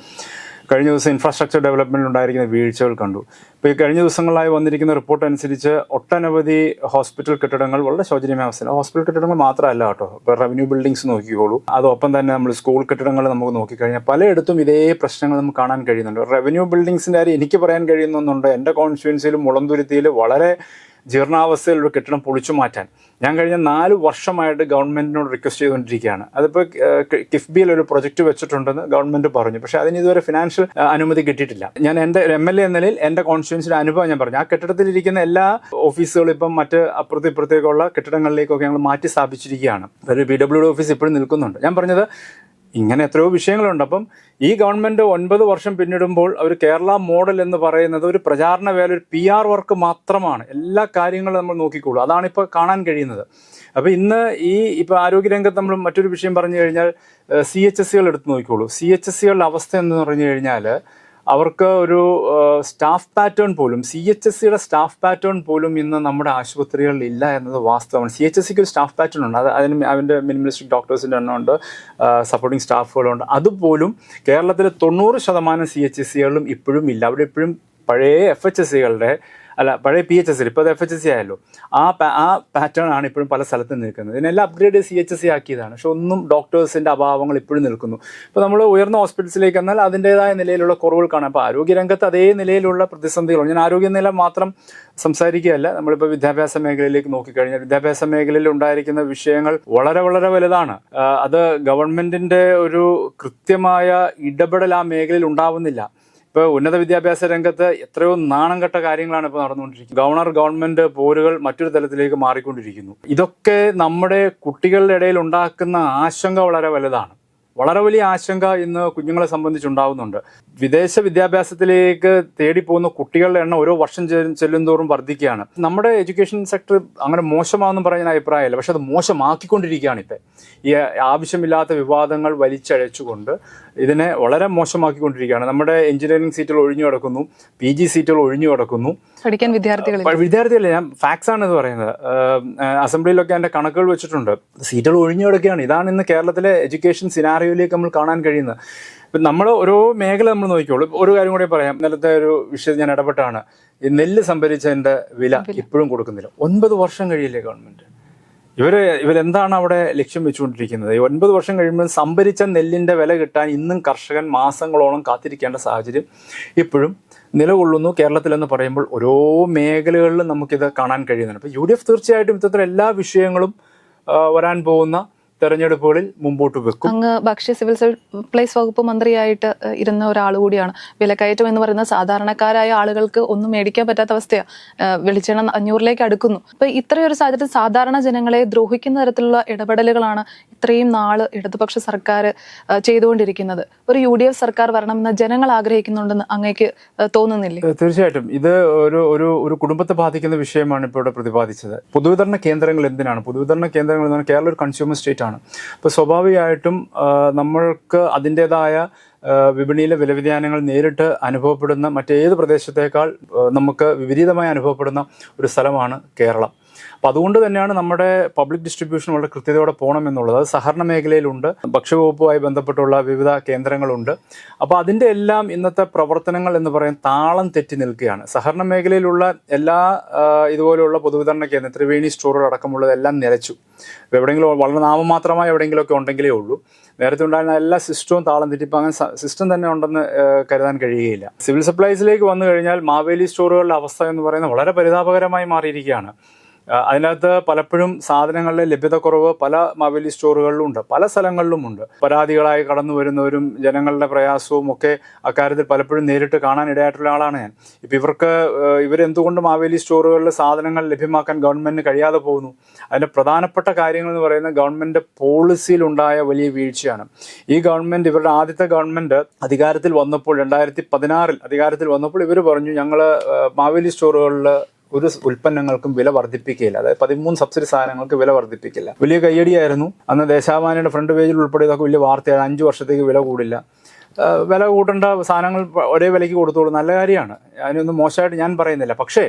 Speaker 1: കഴിഞ്ഞ ദിവസം ഇൻഫ്രാസ്ട്രക്ചർ ഡെവലപ്മെന്റിൽ ഉണ്ടായിരിക്കുന്ന വീഴ്ചകൾ കണ്ടു. ഇപ്പോൾ ഈ കഴിഞ്ഞ ദിവസങ്ങളായി വന്നിരിക്കുന്ന റിപ്പോർട്ട് അനുസരിച്ച് ഒട്ടനവധി ഹോസ്പിറ്റൽ കെട്ടിടങ്ങൾ വളരെ ശോചനീയമായ അവസ്ഥ ഹോസ്പിറ്റൽ കെട്ടിടങ്ങൾ മാത്രമല്ല കേട്ടോ. ഇപ്പോൾ റവന്യൂ ബിൽഡിങ്സ് നോക്കിക്കോളൂ. അതോപ്പം തന്നെ നമ്മൾ സ്കൂൾ കെട്ടിടങ്ങൾ നമുക്ക് നോക്കിക്കഴിഞ്ഞാൽ പലയിടത്തും ഇതേ പ്രശ്നങ്ങൾ നമുക്ക് കാണാൻ കഴിയുന്നുണ്ട്. റവന്യൂ ബിൽഡിങ്സിന്റെ കാര്യം എനിക്ക് പറയാൻ കഴിയുന്നുണ്ട്. എന്റെ കോൺസ്റ്റുവൻസിയിലും മുളന്തുരുത്തിയിൽ വളരെ ജീർണാവസ്ഥയിലുള്ള കെട്ടിടം പൊളിച്ചു മാറ്റാൻ. ഞാൻ കഴിഞ്ഞ നാല് വർഷമായിട്ട് ഗവൺമെന്റിനോട് റിക്വസ്റ്റ് ചെയ്തുകൊണ്ടിരിക്കുകയാണ്. അതിപ്പോൾ കിഫ്ബിയിൽ ഒരു പ്രൊജക്റ്റ് വെച്ചിട്ടുണ്ടെന്ന് ഗവൺമെന്റ് പറഞ്ഞു. പക്ഷേ അതിന് ഇതുവരെ ഫിനാൻഷ്യൽ അനുമതി കിട്ടിയിട്ടില്ല. ഞാൻ എന്റെ എം എൽ എ എന്ന നിലയിൽ എന്റെ കോൺസ്റ്റിറ്റ്യൻസിന്റെ അനുഭവം ഞാൻ പറഞ്ഞു. ആ കെട്ടിടത്തിലിരിക്കുന്ന എല്ലാ ഓഫീസുകളും ഇപ്പം മറ്റ് അപ്പുറത്തും ഇപ്പുറത്തേക്കുള്ള കെട്ടിടങ്ങളിലേക്കൊക്കെ ഞങ്ങൾ മാറ്റി സ്ഥാപിച്ചിരിക്കുകയാണ്. ഒരു പി ഡബ്ല്യു ഡി ഓഫീസ് ഇപ്പോഴും നിൽക്കുന്നുണ്ട്. ഞാൻ പറഞ്ഞത് ഇങ്ങനെ എത്രയോ വിഷയങ്ങളുണ്ട്. അപ്പം ഈ ഗവൺമെന്റ് ഒൻപത് വർഷം പിന്നിടുമ്പോൾ അവർ കേരള മോഡൽ എന്ന് പറയുന്നത് ഒരു പ്രചാരണ വേല ഒരു പി ആർ വർക്ക് മാത്രമാണ്. എല്ലാ കാര്യങ്ങളും നമ്മൾ നോക്കിക്കോളൂ. അതാണ് ഇപ്പോൾ കാണാൻ കഴിയുന്നത്. അപ്പോൾ ഇന്ന് ഈ ഇപ്പോൾ ആരോഗ്യരംഗത്ത് നമ്മൾ മറ്റൊരു വിഷയം പറഞ്ഞു കഴിഞ്ഞാൽ സി എച്ച് എസ് സികൾ എടുത്ത് നോക്കിക്കോളൂ. സി എച്ച് എസ് സികളുടെ അവസ്ഥ എന്ന് പറഞ്ഞു കഴിഞ്ഞാൽ അവർക്ക് ഒരു സ്റ്റാഫ് പാറ്റേൺ പോലും സി എച്ച് എസ് സിയുടെ സ്റ്റാഫ് പാറ്റേൺ പോലും ഇന്ന് നമ്മുടെ ആശുപത്രികളിൽ ഇല്ല എന്നത് വാസ്തവമാണ്. സി എച്ച് എസ് സിക്ക് ഒരു സ്റ്റാഫ് പാറ്റേൺ ഉണ്ട്. അത് അതിന് അതിന്റെ മിനിമലിസ്റ്റിക് ഡോക്ടേഴ്സിന്റെ എണ്ണമുണ്ട് സപ്പോർട്ടിംഗ് സ്റ്റാഫുകളുണ്ട് അതുപോലും കേരളത്തിലെ തൊണ്ണൂറ് ശതമാനം സി എച്ച് എസ് സികളിലും ഇപ്പോഴും ഇല്ല. അവിടെ ഇപ്പോഴും പഴയ എഫ് എച്ച് എസ് സികളുടെ അല്ല പഴയ പി എച്ച് എസ് ഇപ്പോൾ എഫ് എച്ച് സി ആയല്ലോ. ആ ആ പാറ്റേൺ ആണ് ഇപ്പോഴും പല സ്ഥലത്തും നിൽക്കുന്നത്. ഇതിനെല്ലാം upgrade C H S C ആക്കിയതാണ്. പക്ഷെ ഒന്നും ഡോക്ടേഴ്സിന്റെ അഭാവങ്ങൾ ഇപ്പോഴും നിൽക്കുന്നു. ഇപ്പോൾ നമ്മൾ ഉയർന്ന ഹോസ്പിറ്റൽസിലേക്ക് എന്നാൽ അതിന്റേതായ നിലയിലുള്ള കുറവുകൾ കാണാം. അപ്പോൾ ആരോഗ്യരംഗത്ത് അതേ നിലയിലുള്ള പ്രതിസന്ധികളാണ് ഞാൻ ആരോഗ്യനില മാത്രം സംസാരിക്കുകയല്ല. നമ്മളിപ്പോൾ വിദ്യാഭ്യാസ മേഖലയിലേക്ക് നോക്കിക്കഴിഞ്ഞാൽ വിദ്യാഭ്യാസ മേഖലയിൽ ഉണ്ടായിരിക്കുന്ന വിഷയങ്ങൾ വളരെ വളരെ വലുതാണ്. അത് ഗവൺമെന്റിന്റെ ഒരു കൃത്യമായ ഇടപെടൽ ആ മേഖലയിൽ ഉണ്ടാവുന്നില്ല. ഇപ്പോൾ ഉന്നത വിദ്യാഭ്യാസ രംഗത്ത് എത്രയോ നാണം കെട്ട കാര്യങ്ങളാണ് ഇപ്പോൾ നടന്നുകൊണ്ടിരിക്കുന്നത്. ഗവർണർ ഗവൺമെന്റ് പോരുകൾ മറ്റൊരു തലത്തിലേക്ക് മാറിക്കൊണ്ടിരിക്കുന്നു. ഇതൊക്കെ നമ്മുടെ കുട്ടികളുടെ ഇടയിൽ ഉണ്ടാക്കുന്ന ആശങ്ക വളരെ വലുതാണ്. വളരെ വലിയ ആശങ്ക ഇന്ന് കുഞ്ഞുങ്ങളെ സംബന്ധിച്ചുണ്ടാവുന്നുണ്ട് വിദേശ വിദ്യാഭ്യാസത്തിലേക്ക് തേടി പോകുന്ന കുട്ടികളുടെ എണ്ണം ഓരോ വർഷം ചെല്ലുന്തോറും വർദ്ധിക്കുകയാണ്. നമ്മുടെ എഡ്യൂക്കേഷൻ സെക്ടർ അങ്ങനെ മോശമാണെന്നും പറഞ്ഞ അഭിപ്രായമല്ല പക്ഷെ അത് മോശമാക്കിക്കൊണ്ടിരിക്കുകയാണ് ഇപ്പം. ഈ ആവശ്യമില്ലാത്ത വിവാദങ്ങൾ വലിച്ചഴച്ചുകൊണ്ട് ഇതിനെ വളരെ മോശമാക്കിക്കൊണ്ടിരിക്കുകയാണ്. നമ്മുടെ എഞ്ചിനീയറിംഗ് സീറ്റുകൾ ഒഴിഞ്ഞു കിടക്കുന്നു പി ജി സീറ്റുകൾ ഒഴിഞ്ഞു കിടക്കുന്നു.
Speaker 2: പഠിക്കാൻ
Speaker 1: വിദ്യാർത്ഥികൾ വിദ്യാർത്ഥികൾ ഞാൻ ഫാക്സ് ആണ് ഇത് പറയുന്നത്. അസംബ്ലിയിലൊക്കെ എന്റെ കണക്കുകൾ വെച്ചിട്ടുണ്ട്. സീറ്റുകൾ ഒഴിഞ്ഞു കിടക്കുകയാണ്. ഇതാണ് ഇന്ന് കേരളത്തിലെ എഡ്യൂക്കേഷൻ സിനാറിയോയിലേക്ക് നമ്മൾ കാണാൻ കഴിയുന്നത്. ഇപ്പം നമ്മൾ ഓരോ മേഖല നമ്മൾ നോക്കിക്കോളൂ. ഒരു കാര്യം കൂടി പറയാം. ഇന്നലത്തെ ഒരു വിഷയം ഞാൻ ഇടപെട്ടാണ്. ഈ നെല്ല് സംഭരിച്ചതിന്റെ വില ഇപ്പോഴും കൊടുക്കുന്നില്ല. ഒൻപത് വർഷം കഴിയില്ലേ ഗവൺമെന്റ്? ഇവർ ഇവരെന്താണ് അവിടെ ലക്ഷ്യം വെച്ചുകൊണ്ടിരിക്കുന്നത്? ഈ ഒൻപത് വർഷം കഴിയുമ്പോൾ സംഭരിച്ച നെല്ലിന്റെ വില കിട്ടാൻ ഇന്നും കർഷകൻ മാസങ്ങളോളം കാത്തിരിക്കേണ്ട സാഹചര്യം ഇപ്പോഴും നിലകൊള്ളുന്നു. കേരളത്തിലെന്ന് പറയുമ്പോൾ ഓരോ മേഖലകളിലും നമുക്കിത് കാണാൻ കഴിയുന്നുണ്ട്. അപ്പോൾ യു ഡി എഫ് തീർച്ചയായിട്ടും ഇത്തരത്തിലുള്ള എല്ലാ വിഷയങ്ങളും വരാൻ പോകുന്ന തെരഞ്ഞെടുപ്പുകളിൽ മുമ്പോട്ട് വെക്കും.
Speaker 2: അങ്ങ് ഭക്ഷ്യ സിവിൽ സപ്ലൈസ് വകുപ്പ് മന്ത്രിയായിട്ട് ഇരുന്ന ഒരാൾ കൂടിയാണ്. വിലക്കയറ്റം എന്ന് പറയുന്ന സാധാരണക്കാരായ ആളുകൾക്ക് ഒന്നും മേടിക്കാൻ പറ്റാത്ത അവസ്ഥയാണ് വെളിച്ചെണ്ണ അഞ്ഞൂറിലേക്ക് അടുക്കുന്നു. അപ്പൊ ഇത്രയൊരു സാഹചര്യത്തിൽ സാധാരണ ജനങ്ങളെ ദ്രോഹിക്കുന്ന തരത്തിലുള്ള ഇടപെടലുകളാണ് ഇത്രയും നാൾ ഇടതുപക്ഷ സർക്കാർ ചെയ്തുകൊണ്ടിരിക്കുന്നത്. ഒരു യു ഡി എഫ് സർക്കാർ വരണമെന്ന് ജനങ്ങൾ ആഗ്രഹിക്കുന്നുണ്ടെന്ന് അങ്ങേക്ക് തോന്നുന്നില്ല?
Speaker 1: തീർച്ചയായിട്ടും. ഇത് ഒരു ഒരു ഒരു കുടുംബത്തെ ബാധിക്കുന്ന വിഷയമാണ് ഇപ്പോൾ ഇവിടെ പ്രതിപാദിച്ചത്. പൊതുവിതരണ കേന്ദ്രങ്ങൾ എന്തിനാണ്? പൊതുവിതരണ കേന്ദ്രങ്ങൾ എന്ന് പറഞ്ഞാൽ കേരള ഒരു കൺസ്യൂമർ സ്റ്റേറ്റ് ആണ്. അപ്പോൾ സ്വാഭാവികമായിട്ടും നമ്മൾക്ക് അതിന്റെതായ വിപണിയിലെ വിലവ്യതിയാനങ്ങൾ നേരിട്ട് അനുഭവപ്പെടുന്ന മറ്റേത് പ്രദേശത്തേക്കാൾ നമുക്ക് വിപരീതമായി അനുഭവപ്പെടുന്ന ഒരു സ്ഥലമാണ് കേരളം. അപ്പോൾ അതുകൊണ്ട് തന്നെയാണ് നമ്മുടെ പബ്ലിക് ഡിസ്ട്രിബ്യൂഷൻ വളരെ കൃത്യതയോടെ പോകണം എന്നുള്ളത്. അത് സഹകരണ മേഖലയിലുണ്ട്. ഭക്ഷ്യവകുപ്പുമായി ബന്ധപ്പെട്ടുള്ള വിവിധ കേന്ദ്രങ്ങളുണ്ട്. അപ്പോൾ അതിന്റെ എല്ലാം ഇന്നത്തെ പ്രവർത്തനങ്ങൾ എന്ന് പറയും താളം തെറ്റി നിൽക്കുകയാണ്. സഹകരണ മേഖലയിലുള്ള എല്ലാ ഇതുപോലെയുള്ള പൊതുവിതരണ കേന്ദ്രം ത്രിവേണി സ്റ്റോറുകൾ അടക്കമുള്ളതെല്ലാം നിലച്ചു. എവിടെയെങ്കിലും വളരെ നാമമാത്രമായി എവിടെയെങ്കിലുമൊക്കെ ഉണ്ടെങ്കിലേ ഉള്ളൂ. നേരത്തെ ഉണ്ടായിരുന്ന എല്ലാ സിസ്റ്റവും താളം തെറ്റി അങ്ങനെ സിസ്റ്റം തന്നെ ഉണ്ടെന്ന് കരുതാൻ കഴിയുകയില്ല. സിവിൽ സപ്ലൈസിലേക്ക് വന്നു കഴിഞ്ഞാൽ മാവേലി സ്റ്റോറുകളുടെ അവസ്ഥ എന്ന് പറയുന്നത് വളരെ പരിതാപകരമായി മാറിയിരിക്കുകയാണ്. അതിനകത്ത് പലപ്പോഴും സാധനങ്ങളുടെ ലഭ്യതക്കുറവ് പല മാവേലി സ്റ്റോറുകളിലും ഉണ്ട് പല സ്ഥലങ്ങളിലും ഉണ്ട്. പരാതികളായി കടന്നു വരുന്നവരും ജനങ്ങളുടെ പ്രയാസവും ഒക്കെ അക്കാര്യത്തിൽ പലപ്പോഴും നേരിട്ട് കാണാൻ ഇടയായിട്ടുള്ള ആളാണ് ഞാൻ. ഇപ്പം ഇവർക്ക് ഇവരെന്തുകൊണ്ട് മാവേലി സ്റ്റോറുകളിൽ സാധനങ്ങൾ ലഭ്യമാക്കാൻ ഗവൺമെന്റിന് കഴിയാതെ പോകുന്നു? അതിന്റെ പ്രധാനപ്പെട്ട കാര്യങ്ങൾ എന്ന് പറയുന്നത് ഗവൺമെന്റ് പോളിസിയിലുണ്ടായ വലിയ വീഴ്ചയാണ്. ഈ ഗവൺമെന്റ് ഇവരുടെ ആദ്യത്തെ ഗവൺമെന്റ് അധികാരത്തിൽ വന്നപ്പോൾ രണ്ടായിരത്തി പതിനാറിൽ അധികാരത്തിൽ വന്നപ്പോൾ ഇവർ പറഞ്ഞു ഞങ്ങൾ മാവേലി സ്റ്റോറുകളിൽ ഒരു ഉൽപ്പന്നങ്ങൾക്കും വില വർദ്ധിപ്പിക്കില്ല അതായത് പതിമൂന്ന് സബ്സിഡി സാധനങ്ങൾക്ക് വില വർദ്ധിപ്പിക്കില്ല വലിയ കയ്യടിയായിരുന്നു. അന്ന് ദേശാഭിമാനിയുടെ ഫ്രണ്ട് പേജിൽ ഉൾപ്പെടെ ഇതൊക്കെ വലിയ വാർത്തയാണ്. അഞ്ച് വർഷത്തേക്ക് വില കൂടില്ല. വില കൂട്ടേണ്ട സാധനങ്ങൾ ഒരേ വിലയ്ക്ക് കൊടുത്തോളൂ. നല്ല കാര്യമാണ്. അതിനൊന്നും മോശമായിട്ട് ഞാൻ പറയുന്നില്ല. പക്ഷേ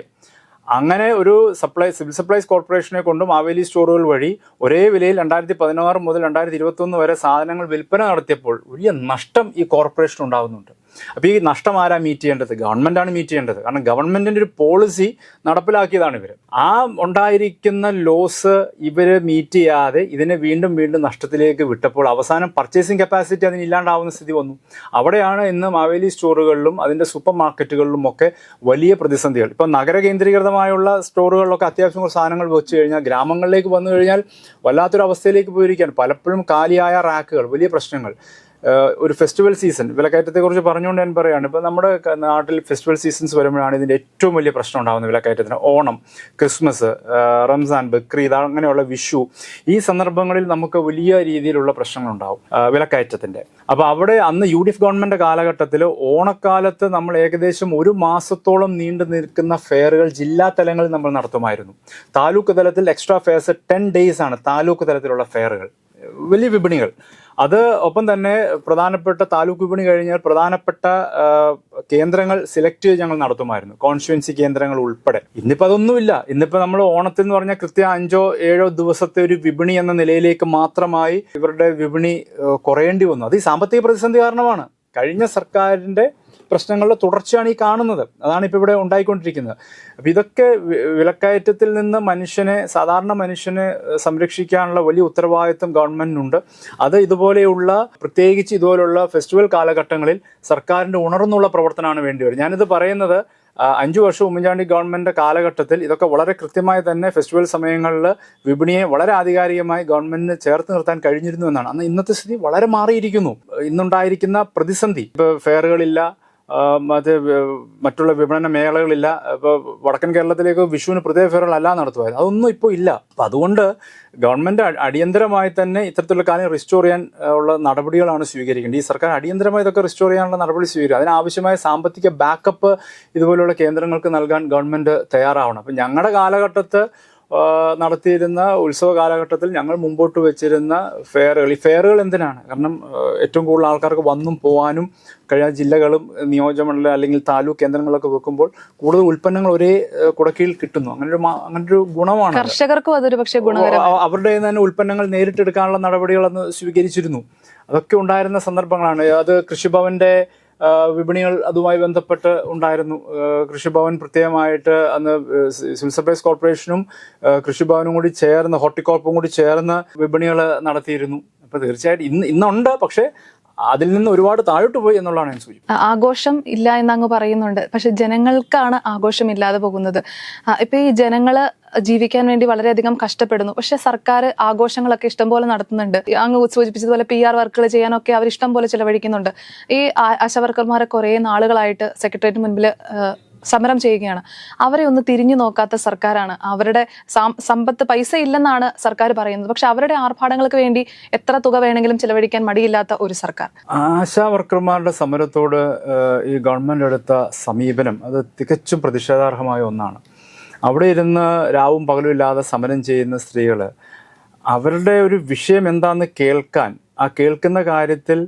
Speaker 1: അങ്ങനെ ഒരു സപ്ലൈ സിവിൽ സപ്ലൈസ് കോർപ്പറേഷനെ കൊണ്ടും മാവേലി സ്റ്റോറുകൾ വഴി ഒരേ വിലയിൽ രണ്ടായിരത്തി പതിനാറ് മുതൽ രണ്ടായിരത്തി ഇരുപത്തൊന്ന് വരെ സാധനങ്ങൾ വിൽപ്പന നടത്തിയപ്പോൾ വലിയ നഷ്ടം ഈ കോർപ്പറേഷൻ ഉണ്ടാകുന്നുണ്ട് അപ്പോൾ ഈ നഷ്ടം ആരാ മീറ്റ് ചെയ്യേണ്ടത്? ഗവൺമെന്റാണ് മീറ്റ് ചെയ്യേണ്ടത്. കാരണം ഗവൺമെന്റിന്റെ ഒരു പോളിസി നടപ്പിലാക്കിയതാണ് ഇവർ ആ ഉണ്ടായിരിക്കുന്ന ലോസ് ഇവർ മീറ്റ് ചെയ്യാതെ ഇതിനെ വീണ്ടും വീണ്ടും നഷ്ടത്തിലേക്ക് വിട്ടപ്പോൾ അവസാനം പർച്ചേസിങ് കപ്പാസിറ്റി അതിന് ഇല്ലാണ്ടാവുന്ന സ്ഥിതി വന്നു. അവിടെയാണ് ഇന്ന് മാവേലി സ്റ്റോറുകളിലും അതിന്റെ സൂപ്പർ മാർക്കറ്റുകളിലും ഒക്കെ വലിയ പ്രതിസന്ധികൾ. ഇപ്പോൾ നഗര കേന്ദ്രീകൃതമായുള്ള സ്റ്റോറുകളിലൊക്കെ അത്യാവശ്യം കുറച്ച് സാധനങ്ങൾ വെച്ച് കഴിഞ്ഞാൽ ഗ്രാമങ്ങളിലേക്ക് വന്നു കഴിഞ്ഞാൽ വല്ലാത്തൊരു അവസ്ഥയിലേക്ക് പോയിരിക്കുകയാണ്. പലപ്പോഴും കാലിയായ റാക്കുകൾ വലിയ പ്രശ്നങ്ങൾ. ഒരു ഫെസ്റ്റിവൽ സീസൺ വിലക്കയറ്റത്തെക്കുറിച്ച് പറഞ്ഞുകൊണ്ട് ഞാൻ പറയുകയാണ് ഇപ്പോൾ നമ്മുടെ നാട്ടിൽ ഫെസ്റ്റിവൽ സീസൺസ് വരുമ്പോഴാണ് ഇതിന്റെ ഏറ്റവും വലിയ പ്രശ്നം ഉണ്ടാകുന്നത് വിലക്കയറ്റത്തിന്. ഓണം ക്രിസ്മസ് റംസാൻ ബക്രീദ് അങ്ങനെയുള്ള വിഷു. ഈ സന്ദർഭങ്ങളിൽ നമുക്ക് വലിയ രീതിയിലുള്ള പ്രശ്നങ്ങളുണ്ടാവും വിലക്കയറ്റത്തിന്റെ അപ്പോൾ അവിടെ അന്ന് യു ഡി എഫ് ഗവൺമെന്റ് കാലഘട്ടത്തിൽ ഓണക്കാലത്ത് നമ്മൾ ഏകദേശം ഒരു മാസത്തോളം നീണ്ടു നിൽക്കുന്ന ഫെയറുകൾ ജില്ലാ തലങ്ങളിൽ നമ്മൾ നടത്തുമായിരുന്നു. താലൂക്ക് തലത്തിൽ എക്സ്ട്രാ ഫെയർസ് ടെൻ ഡേയ്സ് ആണ് താലൂക്ക് തലത്തിലുള്ള ഫെയറുകൾ വലിയ വിപണികൾ. അത് ഒപ്പം തന്നെ പ്രധാനപ്പെട്ട താലൂക്ക് വിപണി കഴിഞ്ഞാൽ പ്രധാനപ്പെട്ട കേന്ദ്രങ്ങൾ സെലക്ട് ഞങ്ങൾ നടത്തുമായിരുന്നു. കോൺസ്റ്റുവൻസി കേന്ദ്രങ്ങൾ ഉൾപ്പെടെ. ഇന്നിപ്പോൾ അതൊന്നുമില്ല ഇന്നിപ്പോൾ നമ്മൾ ഓണത്തിൽ എന്ന് പറഞ്ഞാൽ കൃത്യം അഞ്ചോ ഏഴോ ദിവസത്തെ ഒരു വിപണി എന്ന നിലയിലേക്ക് മാത്രമായി ഇവരുടെ വിപണി കുറയേണ്ടി വന്നു. അത് ഈ സാമ്പത്തിക പ്രതിസന്ധി കാരണമാണ്. കഴിഞ്ഞ സർക്കാരിന്റെ പ്രശ്നങ്ങളുടെ തുടർച്ചയാണ് ഈ കാണുന്നത്. അതാണ് ഇപ്പോൾ ഇവിടെ ഉണ്ടായിക്കൊണ്ടിരിക്കുന്നത്. അപ്പോൾ ഇതൊക്കെ വിലക്കയറ്റത്തിൽ നിന്ന് മനുഷ്യനെ സാധാരണ മനുഷ്യനെ സംരക്ഷിക്കാനുള്ള വലിയ ഉത്തരവാദിത്വം ഗവൺമെന്റിനുണ്ട്. അത് ഇതുപോലെയുള്ള പ്രത്യേകിച്ച് ഇതുപോലുള്ള ഫെസ്റ്റിവൽ കാലഘട്ടങ്ങളിൽ സർക്കാരിന്റെ ഉണർന്നുള്ള പ്രവർത്തനമാണ് വേണ്ടിവരും ഞാനിത് പറയുന്നത് അഞ്ചു വർഷം ഉമ്മൻചാണ്ടി ഗവൺമെന്റ് കാലഘട്ടത്തിൽ ഇതൊക്കെ വളരെ കൃത്യമായി തന്നെ ഫെസ്റ്റിവൽ സമയങ്ങളിൽ വിപണിയെ വളരെ ആധികാരികമായി ഗവൺമെന്റിന് ചേർത്ത് നിർത്താൻ കഴിഞ്ഞിരുന്നു എന്നാണ്. അന്ന് ഇന്നത്തെ സ്ഥിതി വളരെ മാറിയിരിക്കുന്നു. ഇന്നുണ്ടായിരിക്കുന്ന പ്രതിസന്ധി. ഇപ്പോൾ ഫെയറുകളില്ല മറ്റ് മറ്റുള്ള വിപണന മേഖലകളില്ല. ഇപ്പോൾ വടക്കൻ കേരളത്തിലേക്ക് വിഷുവിന് പ്രത്യേക ഫെയറുകളല്ല നടത്തുമായിരുന്നു അതൊന്നും ഇപ്പോൾ ഇല്ല. അപ്പം അതുകൊണ്ട് ഗവൺമെന്റ് അടിയന്തരമായി തന്നെ ഇത്തരത്തിലുള്ള കാര്യം റിസ്റ്റോർ ചെയ്യാൻ ഉള്ള നടപടികളാണ് സ്വീകരിക്കേണ്ടത്. ഈ സർക്കാർ അടിയന്തരമായി ഇതൊക്കെ റിസ്റ്റോർ ചെയ്യാനുള്ള നടപടി സ്വീകരിക്കുക അതിനാവശ്യമായ സാമ്പത്തിക ബാക്കപ്പ് ഇതുപോലുള്ള കേന്ദ്രങ്ങൾക്ക് നൽകാൻ ഗവൺമെന്റ് തയ്യാറാവണം. അപ്പം ഞങ്ങളുടെ കാലഘട്ടത്ത് നടത്തിയിരുന്ന ഉത്സവ കാലഘട്ടത്തിൽ ഞങ്ങൾ മുമ്പോട്ട് വെച്ചിരുന്ന ഫെയറുകൾ. ഈ ഫെയറുകൾ എന്തിനാണ്? കാരണം ഏറ്റവും കൂടുതൽ ആൾക്കാർക്ക് വന്നും പോവാനും കഴിഞ്ഞ ജില്ലകളും നിയോജകമണ്ഡലം അല്ലെങ്കിൽ താലൂക്ക് കേന്ദ്രങ്ങളൊക്കെ വെക്കുമ്പോൾ കൂടുതൽ ഉൽപ്പന്നങ്ങൾ ഒരേ കുടക്കിയിൽ കുടക്കീഴിൽ കിട്ടുന്നു. അങ്ങനെ ഒരു അങ്ങനെ ഒരു ഗുണമാണ്
Speaker 2: കർഷകർക്കും അതൊരു പക്ഷേ
Speaker 1: അവരുടെ തന്നെ ഉൽപ്പന്നങ്ങൾ നേരിട്ടെടുക്കാനുള്ള നടപടികൾ അന്ന് സ്വീകരിച്ചിരുന്നു. അതൊക്കെ ഉണ്ടായിരുന്ന സന്ദർഭങ്ങളാണ്. അത് കൃഷിഭവന്റെ വിപണികൾ അതുമായി ബന്ധപ്പെട്ട് ഉണ്ടായിരുന്നു. കൃഷിഭവൻ പ്രത്യേകമായിട്ട് അന്ന് സിവിൽ സപ്ലൈസ് കോർപ്പറേഷനും കൃഷിഭവനും കൂടി ചേർന്ന് ഹോർട്ടിക്കോർപ്പും കൂടി ചേർന്ന് വിപണികൾ നടത്തിയിരുന്നു. അപ്പോൾ തീർച്ചയായിട്ടും ഇന്ന് ഇന്നുണ്ട്. പക്ഷേ അതിൽ നിന്ന് ഒരുപാട് താഴോട്ട് പോയി എന്നുള്ളതാണ് ഞാൻ സൂചിപ്പിക്കുന്നത്.
Speaker 2: ആ, ആഘോഷം ഇല്ല എന്നങ്ങ് പറയുന്നുണ്ട്. പക്ഷെ ജനങ്ങൾക്കാണ് ആഘോഷം ഇല്ലാതെ പോകുന്നത്. ഇപ്പൊ ഈ ജനങ്ങൾ ജീവിക്കാൻ വേണ്ടി വളരെയധികം കഷ്ടപ്പെടുന്നു. പക്ഷെ സർക്കാർ ആഘോഷങ്ങളൊക്കെ ഇഷ്ടംപോലെ നടത്തുന്നുണ്ട്. അങ്ങ് സൂചിപ്പിച്ചതുപോലെ പി ആർ വർക്കുകൾ ചെയ്യാനൊക്കെ അവർ ഇഷ്ടം പോലെ ചിലവഴിക്കുന്നുണ്ട്. ഈ ആശാവർക്കർമാരെ കുറേ നാളുകളായിട്ട് സെക്രട്ടേറിയറ്റ് മുൻപിൽ സമരം ചെയ്യുകയാണ്. അവരെ ഒന്ന് തിരിഞ്ഞു നോക്കാത്ത സർക്കാരാണ്. അവരുടെ സമ്പത്ത് പൈസ ഇല്ലെന്നാണ് സർക്കാർ പറയുന്നത്. പക്ഷെ അവരുടെ ആർഭാടങ്ങൾക്ക് വേണ്ടി എത്ര തുക വേണമെങ്കിലും ചിലവഴിക്കാൻ മടിയില്ലാത്ത ഒരു സർക്കാർ.
Speaker 1: ആശാ വർക്കർമാരുടെ സമരത്തോട് ഈ ഗവൺമെന്റ് എടുത്ത സമീപനം അത് തികച്ചും പ്രതിഷേധാർഹമായ ഒന്നാണ്. അവിടെ ഇരുന്ന് രാവും പകലും ഇല്ലാതെ സമരം ചെയ്യുന്ന സ്ത്രീകൾ അവരുടെ ഒരു വിഷയം എന്താണെന്ന് കേൾക്കാൻ ആ കേൾക്കുന്ന കാര്യത്തിൽ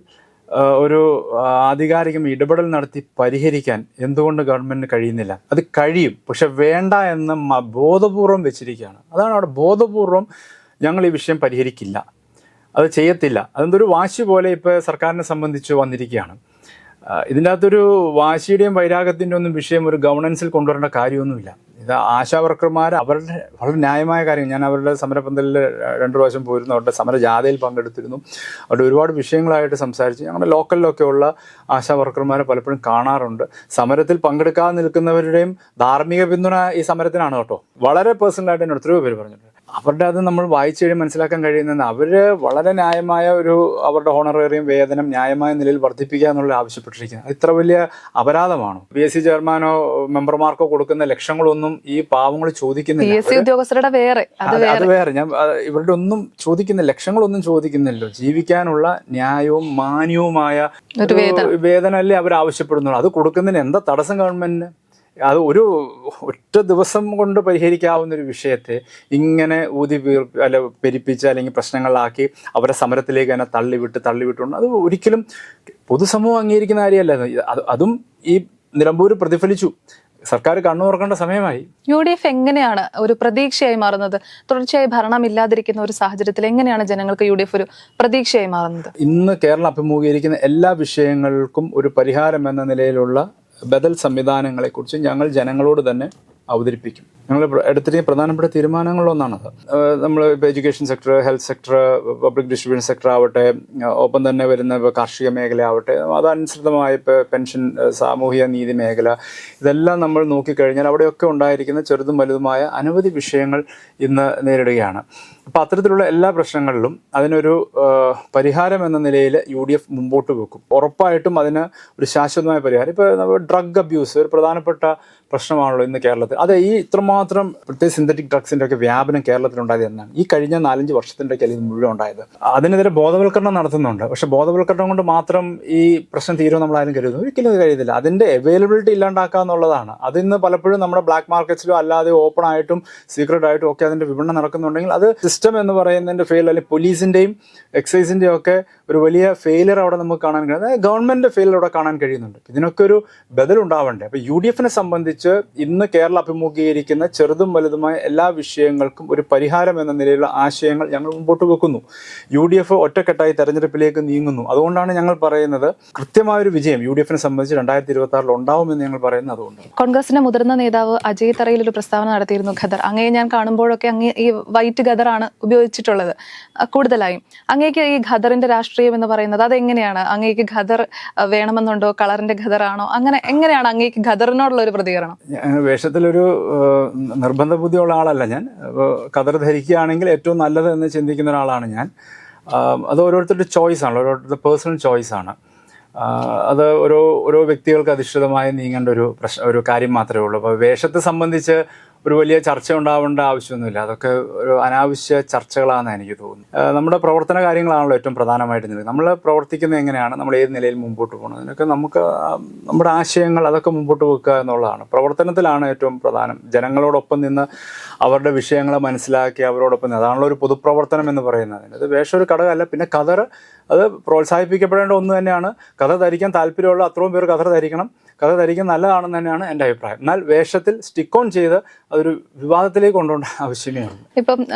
Speaker 1: ഒരു ആധികാരികം ഇടപെടൽ നടത്തി പരിഹരിക്കാൻ എന്തുകൊണ്ട് ഗവൺമെന്റിന് കഴിയുന്നില്ല? അത് കഴിയും പക്ഷെ വേണ്ട എന്ന് ബോധപൂർവം വെച്ചിരിക്കുകയാണ്. അതാണ് അവിടെ ബോധപൂർവം ഞങ്ങൾ ഈ വിഷയം പരിഹരിക്കില്ല. അത് ചെയ്യത്തില്ല. അതെന്തൊരു വാശി പോലെ ഇപ്പോൾ സർക്കാരിനെ സംബന്ധിച്ച് വന്നിരിക്കുകയാണ്. ഇതിന്റെ അകത്തൊരു വാശിയുടെയും വൈരാഗ്യത്തിന്റെ ഒന്നും വിഷയം ഒരു ഗവർണൻസിൽ കൊണ്ടുവരേണ്ട കാര്യമൊന്നുമില്ല. ഇത് ആശാവർക്കർമാർ അവരുടെ വളരെ ന്യായമായ കാര്യം. ഞാൻ അവരുടെ സമരപന്തലിൽ രണ്ടു പ്രാവശ്യം പോയിരുന്നു. അവരുടെ സമര ജാഥയിൽ പങ്കെടുത്തിരുന്നു. അവിടെ ഒരുപാട് വിഷയങ്ങളായിട്ട് സംസാരിച്ചു. ഞങ്ങളുടെ ലോക്കലിലൊക്കെ ഉള്ള ആശാവർക്കർമാരെ പലപ്പോഴും കാണാറുണ്ട്. സമരത്തിൽ പങ്കെടുക്കാതെ നിൽക്കുന്നവരുടെയും ധാർമ്മിക പിന്തുണ ഈ സമരത്തിനാണ് കേട്ടോ. വളരെ പേഴ്സണലായിട്ട് എന്നോട് എത്രയോ പേര് പറഞ്ഞിട്ടുണ്ട്. അവരുടെ അത് നമ്മൾ വായിച്ചു കഴിഞ്ഞ് മനസ്സിലാക്കാൻ കഴിയുന്നത് അവർ വളരെ ന്യായമായ ഒരു അവരുടെ ഹോണറേറിയം വേതനം ന്യായമായ നിലയിൽ വർദ്ധിപ്പിക്കുക എന്നുള്ള ആവശ്യപ്പെട്ടിരിക്കുന്നത്. അത് ഇത്ര വലിയ അപരാധമാണോ? പി എസ് സി ചെയർമാനോ മെമ്പർമാർക്കോ കൊടുക്കുന്ന ലക്ഷങ്ങളൊന്നും ഈ പാവങ്ങൾ ചോദിക്കുന്നില്ല.
Speaker 2: ഉദ്യോഗസ്ഥരുടെ വേറെ അത്
Speaker 1: വേറെ. ഞാൻ ഇവരുടെ ഒന്നും ചോദിക്കുന്ന ലക്ഷങ്ങളൊന്നും ചോദിക്കുന്നില്ലല്ലോ. ജീവിക്കാനുള്ള ന്യായവും മാന്യവുമായ. വേതനമല്ലേ അവർ ആവശ്യപ്പെടുന്നുള്ളൂ. അത് കൊടുക്കുന്നതിന് എന്താ തടസ്സം ഗവൺമെന്റിന്? അത് ഒരു ഒറ്റ ദിവസം കൊണ്ട് പരിഹരിക്കാവുന്ന ഒരു വിഷയത്തെ ഇങ്ങനെ ഊതി അല്ല പെരിപ്പിച്ച് അല്ലെങ്കിൽ പ്രശ്നങ്ങളാക്കി അവരെ സമരത്തിലേക്ക് തന്നെ തള്ളിവിട്ട് തള്ളിവിട്ടുണ്ട് അത് ഒരിക്കലും പൊതുസമൂഹം അംഗീകരിക്കുന്ന കാര്യമല്ല. അത്. ഈ നിലമ്പൂർ പ്രതിഫലിച്ചു. സർക്കാർ കണ്ണു തുറക്കേണ്ട സമയമായി.
Speaker 2: യു ഡി എഫ് എങ്ങനെയാണ് ഒരു പ്രതീക്ഷയായി മാറുന്നത്? തുടർച്ചയായി ഭരണം ഇല്ലാതിരിക്കുന്ന ഒരു സാഹചര്യത്തിൽ എങ്ങനെയാണ് ജനങ്ങൾക്ക് യു ഡി എഫ് ഒരു പ്രതീക്ഷയായി മാറുന്നത്?
Speaker 1: ഇന്ന് കേരളം അഭിമുഖീകരിക്കുന്ന എല്ലാ വിഷയങ്ങൾക്കും ഒരു പരിഹാരം എന്ന നിലയിലുള്ള ബദൽ സംവിധാനങ്ങളെക്കുറിച്ച് ഞങ്ങൾ ജനങ്ങളോട് തന്നെ അവതരിപ്പിക്കും. ഞങ്ങൾ എടുത്തിട്ട് പ്രധാനപ്പെട്ട തീരുമാനങ്ങളിലൊന്നാണത് നമ്മൾ ഇപ്പോൾ education sector health sector public distribution sector ആവട്ടെ ഒപ്പം തന്നെ വരുന്ന ഇപ്പോൾ കാർഷിക മേഖല ആവട്ടെ അതനുസൃതമായ ഇപ്പോൾ പെൻഷൻ സാമൂഹിക നീതി മേഖല ഇതെല്ലാം നമ്മൾ നോക്കിക്കഴിഞ്ഞാൽ അവിടെയൊക്കെ ഉണ്ടായിരിക്കുന്ന ചെറുതും വലുതുമായ അനവധി വിഷയങ്ങൾ ഇന്ന് നേരിടുകയാണ്. അപ്പോൾ അത്തരത്തിലുള്ള എല്ലാ പ്രശ്നങ്ങളിലും അതിനൊരു പരിഹാരം എന്ന നിലയിൽ യു ഡി എഫ് മുമ്പോട്ട് വെക്കും. ഉറപ്പായിട്ടും അതിന് ഒരു ശാശ്വതമായ പരിഹാരം. ഇപ്പോൾ ഡ്രഗ് അബ്യൂസ് ഒരു പ്രധാനപ്പെട്ട പ്രശ്നമാണല്ലോ ഇന്ന് കേരളത്തിൽ. അതെ ഈ ഇത്രമാത്രം പ്രത്യേകിച്ച് സിന്തറ്റിക് ഡ്രഗ്സിന്റെ ഒക്കെ വ്യാപനം കേരളത്തിൽ ഉണ്ടായത് എന്നാണ്. ഈ കഴിഞ്ഞ നാലഞ്ച് വർഷത്തിന്റെ ഒക്കെ ഇത് മുഴുവൻ ഉണ്ടായത്? അതിനെതിരെ ബോധവൽക്കരണം നടത്തുന്നുണ്ട്. പക്ഷെ ബോധവൽക്കരണം കൊണ്ട് മാത്രം ഈ പ്രശ്നം തീരുമെന്ന് നമ്മൾ ആരും കരുതുന്നു. ഒരിക്കലും അത് അതിന്റെ അവൈലബിലിറ്റി ഇല്ലാണ്ടാക്കുക എന്നുള്ളതാണ്. അതിന്ന് പലപ്പോഴും നമ്മുടെ ബ്ലാക്ക് മാർക്കറ്റ്സിലോ അല്ലാതെ ഓപ്പൺ ആയിട്ടും സീക്രട്ട് ആയിട്ടും ഒക്കെ അതിന്റെ വിപണനം നടക്കുന്നുണ്ടെങ്കിൽ അത് സിസ്റ്റം എന്ന് പറയുന്നതിന്റെ ഫെയിൽ അല്ലെങ്കിൽ പോലീസിന്റെയും എക്സൈസിന്റെയും ഒക്കെ ഒരു വലിയ ഫെയിലർ അവിടെ നമുക്ക് കാണാൻ കഴിയുന്നത് ഗവൺമെന്റിന്റെ ഫെയിലർ അവിടെ കാണാൻ കഴിയുന്നുണ്ട്. ഇതിനൊക്കെ ഒരു ബദൽ ഉണ്ടാവണ്ടേ അപ്പോൾ യു ഡി എഫിനെ സംബന്ധിച്ച് ഇന്ന് കേരളം അഭിമുഖീകരിക്കുന്ന ചെറുതും വലുതുമായ എല്ലാ വിഷയങ്ങൾക്കും ഒരു പരിഹാരം എന്ന നിലയിലുള്ള ആശയങ്ങൾ ഞങ്ങൾ മുമ്പോട്ട് വെക്കുന്നു. യു ഡി എഫ് ഒറ്റക്കെട്ടായി തെരഞ്ഞെടുപ്പിലേക്ക് നീങ്ങുന്നു. അതുകൊണ്ടാണ് ഞങ്ങൾ പറയുന്നത് കൃത്യമായൊരു വിജയം യു ഡി എഫിനെ സംബന്ധിച്ച് രണ്ടായിരത്തി ഇരുപത്തി ആറിൽ ഉണ്ടാവുമെന്ന് ഞങ്ങൾ പറയുന്നത് അതുകൊണ്ട്
Speaker 2: കോൺഗ്രസിന്റെ മുതിർന്ന നേതാവ് അജയ് തറയിൽ ഒരു പ്രസ്താവന നടത്തിയിരുന്നു ഖദർ. അങ്ങയെ ഞാൻ കാണുമ്പോഴൊക്കെ അങ്ങേ ഈ വൈറ്റ് ഖദറാണ് ഉപയോഗിച്ചിട്ടുള്ളത്. കൂടുതലായും അങ്ങേക്ക് ഈ ഖദറിന്റെ രാഷ്ട്രീയം എന്ന് പറയുന്നത് അതെങ്ങനെയാണ്? അങ്ങേക്ക് ഖദർ വേണമെന്നുണ്ടോ? കളറിന്റെ ഖദറാണോ അങ്ങനെ എങ്ങനെയാണ് അങ്ങേക്ക് ഖദറിനോടുള്ള ഒരു പ്രതികരണം?
Speaker 1: ഞാൻ വേഷത്തിലൊരു നിർബന്ധ ബുദ്ധിയുള്ള ആളല്ല ഞാൻ. അപ്പോൾ കതർ ധരിക്കുകയാണെങ്കിൽ ഏറ്റവും നല്ലത് എന്ന് ചിന്തിക്കുന്ന ഒരാളാണ് ഞാൻ. അത് ഓരോരുത്തരുടെ ചോയ്സ് ആണ് ഓരോരുത്തരുടെ പേഴ്സണൽ ചോയ്സ് ആണ്. അത് ഓരോ ഓരോ വ്യക്തികൾക്ക് അധിഷ്ഠിതമായി നീങ്ങേണ്ട ഒരു പ്രശ്ന ഒരു കാര്യം മാത്രമേ ഉള്ളൂ. അപ്പോൾ വേഷത്തെ സംബന്ധിച്ച് ഒരു വലിയ ചർച്ച ഉണ്ടാവേണ്ട ആവശ്യമൊന്നുമില്ല. അതൊക്കെ ഒരു അനാവശ്യ ചർച്ചകളാണെന്ന് എനിക്ക് തോന്നുന്നു നമ്മുടെ പ്രവർത്തന കാര്യങ്ങളാണല്ലോ ഏറ്റവും പ്രധാനമായിട്ട് നിൽക്കുന്നത്. നമ്മൾ പ്രവർത്തിക്കുന്നത് എങ്ങനെയാണ്? നമ്മൾ ഏത് നിലയിൽ മുമ്പോട്ട് പോകണം? അതിനൊക്കെ നമുക്ക് നമ്മുടെ ആശയങ്ങൾ അതൊക്കെ മുമ്പോട്ട് വെക്കുക എന്നുള്ളതാണ്. പ്രവർത്തനത്തിലാണ് ഏറ്റവും പ്രധാനം. ജനങ്ങളോടൊപ്പം നിന്ന് അവരുടെ വിഷയങ്ങളെ മനസ്സിലാക്കി അവരോടൊപ്പം നിന്ന്. അതാണല്ലോ ഒരു പൊതുപ്രവർത്തനം എന്ന് പറയുന്നത്. അത് വേഷം ഒരു ഘടകമല്ല. പിന്നെ കതർ അത് പ്രോത്സാഹിപ്പിക്കപ്പെടേണ്ട ഒന്ന് തന്നെയാണ്. കഥ ധരിക്കാൻ താല്പര്യമുള്ള അത്രയും പേർ കഥ ധരിക്കണം. കഥ ധരിക്കാൻ നല്ലതാണെന്ന് തന്നെയാണ് എന്റെ അഭിപ്രായം. എന്നാൽ വേഷത്തിൽ സ്റ്റിക്ക് ഓൺ ചെയ്ത് അതൊരു വിവാദത്തിലേക്ക് കൊണ്ടുപോകേണ്ട ആവശ്യമേ ഉള്ളൂ.
Speaker 2: ഇപ്പം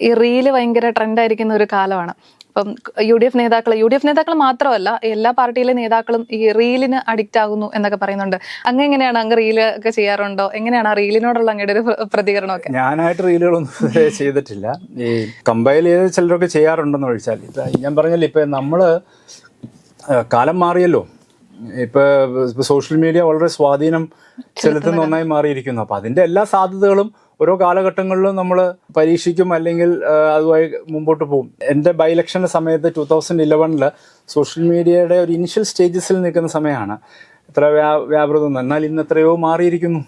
Speaker 2: ഈ റീൽ ഭയങ്കര ട്രെൻഡായിരിക്കുന്ന ഒരു കാലമാണ്. ഇപ്പം യു ഡി എഫ് നേതാക്കൾ യു ഡി എഫ് നേതാക്കൾ മാത്രമല്ല എല്ലാ പാർട്ടിയിലെ നേതാക്കളും ഈ റീലിന് അഡിക്റ്റ് ആകുന്നു എന്നൊക്കെ പറയുന്നുണ്ട്. അങ്ങ് എങ്ങനെയാണ് അങ്ങ് റീൽ ഒക്കെ ചെയ്യാറുണ്ടോ? എങ്ങനെയാണ് ആ റീലിനോടുള്ള അങ്ങയുടെ ഒരു പ്ര- പ്രതികരണമൊക്കെ?
Speaker 1: ഞാനായിട്ട് റീലുകളൊന്നും ചെയ്തിട്ടില്ല. ഈ കമ്പൈൽ ചെയ്ത് ചിലരൊക്കെ ചെയ്യാറുണ്ടെന്ന് ഒഴിച്ചാൽ. ഞാൻ പറഞ്ഞല്ലോ ഇപ്പം നമ്മൾ കാലം മാറിയല്ലോ. ഇപ്പോൾ സോഷ്യൽ മീഡിയ വളരെ സ്വാധീനം ചെലുത്തുന്ന ഒന്നായി മാറിയിരിക്കുന്നു. അപ്പൊ അതിന്റെ എല്ലാ സാധ്യതകളും ഓരോ കാലഘട്ടങ്ങളിലും നമ്മൾ പരീക്ഷിക്കും അല്ലെങ്കിൽ അതുമായി മുമ്പോട്ട് പോകും. എന്റെ ബൈ ഇലക്ഷന്റെ സമയത്ത് ടൂ തൗസൻഡ് ഇലവനിൽ സോഷ്യൽ മീഡിയയുടെ ഒരു ഇനിഷ്യൽ സ്റ്റേജസിൽ നിൽക്കുന്ന സമയമാണ്. ഇത്ര വ്യാ വ്യാപൃതം എന്നാൽ ഇന്ന് എത്രയോ മാറിയിരിക്കുന്നു.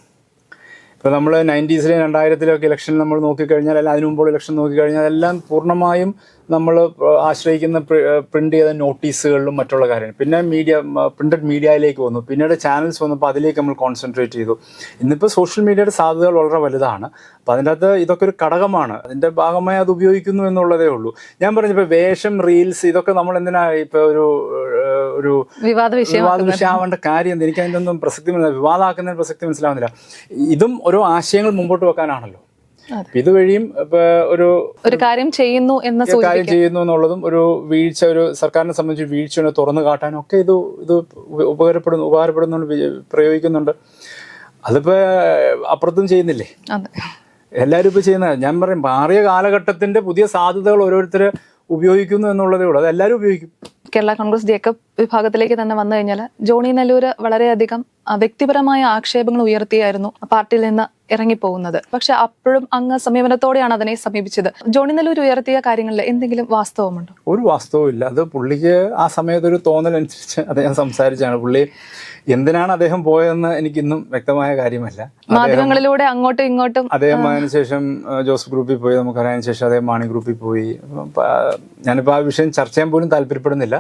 Speaker 1: ഇപ്പോൾ നമ്മൾ നയന്റീസിലെ രണ്ടായിരത്തിലൊക്കെ ഇലക്ഷൻ നമ്മൾ നോക്കിക്കഴിഞ്ഞാൽ അല്ല അതിനു മുമ്പുള്ള ഇലക്ഷൻ നോക്കിക്കഴിഞ്ഞാൽ എല്ലാം പൂർണമായും നമ്മൾ ആശ്രയിക്കുന്ന പ്രിന്റ് ചെയ്ത നോട്ടീസുകളിലും മറ്റുള്ള കാര്യങ്ങൾ. പിന്നെ മീഡിയ പ്രിന്റഡ് മീഡിയയിലേക്ക് വന്നു. പിന്നീട് ചാനൽസ് വന്നപ്പോൾ അതിലേക്ക് നമ്മൾ കോൺസെൻട്രേറ്റ് ചെയ്തു. ഇന്നിപ്പോൾ സോഷ്യൽ മീഡിയയുടെ സാധ്യതകൾ വളരെ വലുതാണ്. അപ്പോൾ അതിന്റെ അകത്ത് ഇതൊക്കെ ഒരു ഘടകമാണ്. അതിന്റെ ഭാഗമായി അത് ഉപയോഗിക്കുന്നു എന്നുള്ളതേ ഉള്ളൂ. ഞാൻ പറഞ്ഞപ്പോൾ വേഷം റീൽസ് ഇതൊക്കെ നമ്മൾ എന്തിനാ ഇപ്പോൾ ഒരു ഒരു
Speaker 2: വിവാദ വിഷയം
Speaker 1: വിവാദ വിഷയമാവേണ്ട കാര്യം എന്ത്? എനിക്ക് അതിന്റെ ഒന്നും പ്രസക്തി മനസ്സിലാവില്ല വിവാദമാക്കുന്നതിന് പ്രസക്തി മനസ്സിലാവുന്നില്ല. ഇതും ഓരോ ആശയങ്ങൾ മുമ്പോട്ട് വെക്കാനാണല്ലോ. ഇതുവഴിയും ഒരു
Speaker 2: ഒരു കാര്യം ചെയ്യുന്നു എന്ന
Speaker 1: കാര്യം ചെയ്യുന്നു എന്നുള്ളതും ഒരു വീഴ്ച ഒരു സർക്കാരിനെ സംബന്ധിച്ച് വീഴ്ച തുറന്നു കാട്ടാനും ഒക്കെ ഇത് ഇത് ഉപ- ഉപകാരപ്പെടുന്നു ഉപകാരപ്പെടുന്നുണ്ട് പ്രയോഗിക്കുന്നുണ്ട്. അതിപ്പോ അപ്പുറത്തും ചെയ്യുന്നില്ലേ? എല്ലാവരും ഇപ്പൊ ചെയ്യുന്ന ഞാൻ പറയും മാറിയ കാലഘട്ടത്തിന്റെ പുതിയ സാധ്യതകൾ ഓരോരുത്തർ ഉപയോഗിക്കുന്നു എന്നുള്ളതേ ഉള്ളൂ. അത് എല്ലാവരും ഉപയോഗിക്കും.
Speaker 2: കേരള കോൺഗ്രസ് ജേക്കബ് വിഭാഗത്തിലേക്ക് തന്നെ വന്നു കഴിഞ്ഞാൽ ജോണി നെല്ലൂര് വളരെയധികം വ്യക്തിപരമായ ആക്ഷേപങ്ങൾ ഉയർത്തിയായിരുന്നു പാർട്ടിയിൽ നിന്ന് ഇറങ്ങിപ്പോകുന്നത്. പക്ഷെ അപ്പോഴും അങ്ങ് സമീപനത്തോടെയാണ് അതിനെ സമീപിച്ചത്. ജോണി നെല്ലൂർ ഉയർത്തിയ കാര്യങ്ങളിൽ എന്തെങ്കിലും വാസ്തവമുണ്ടോ?
Speaker 1: ഒരു വാസ്തവമില്ല ഇല്ല അത് പുള്ളിക്ക് ആ സമയത്ത് ഒരു തോന്നലനുസരിച്ച് ഞാൻ സംസാരിച്ചാണ്. പുള്ളി എന്തിനാണ് അദ്ദേഹം പോയതെന്ന് എനിക്കിന്നും വ്യക്തമായ കാര്യമല്ല.
Speaker 2: മാധ്യമങ്ങളിലൂടെ അങ്ങോട്ടും ഇങ്ങോട്ടും
Speaker 1: അദ്ദേഹം അതിനുശേഷം ശേഷം ജോസഫ് ഗ്രൂപ്പിൽ പോയി നമുക്കറിയാം ശേഷം അദ്ദേഹം മാണി ഗ്രൂപ്പിൽ പോയി. ഞാനിപ്പോൾ ആ വിഷയം ചർച്ച ചെയ്യാൻ പോലും താല്പര്യപ്പെടുന്നില്ല.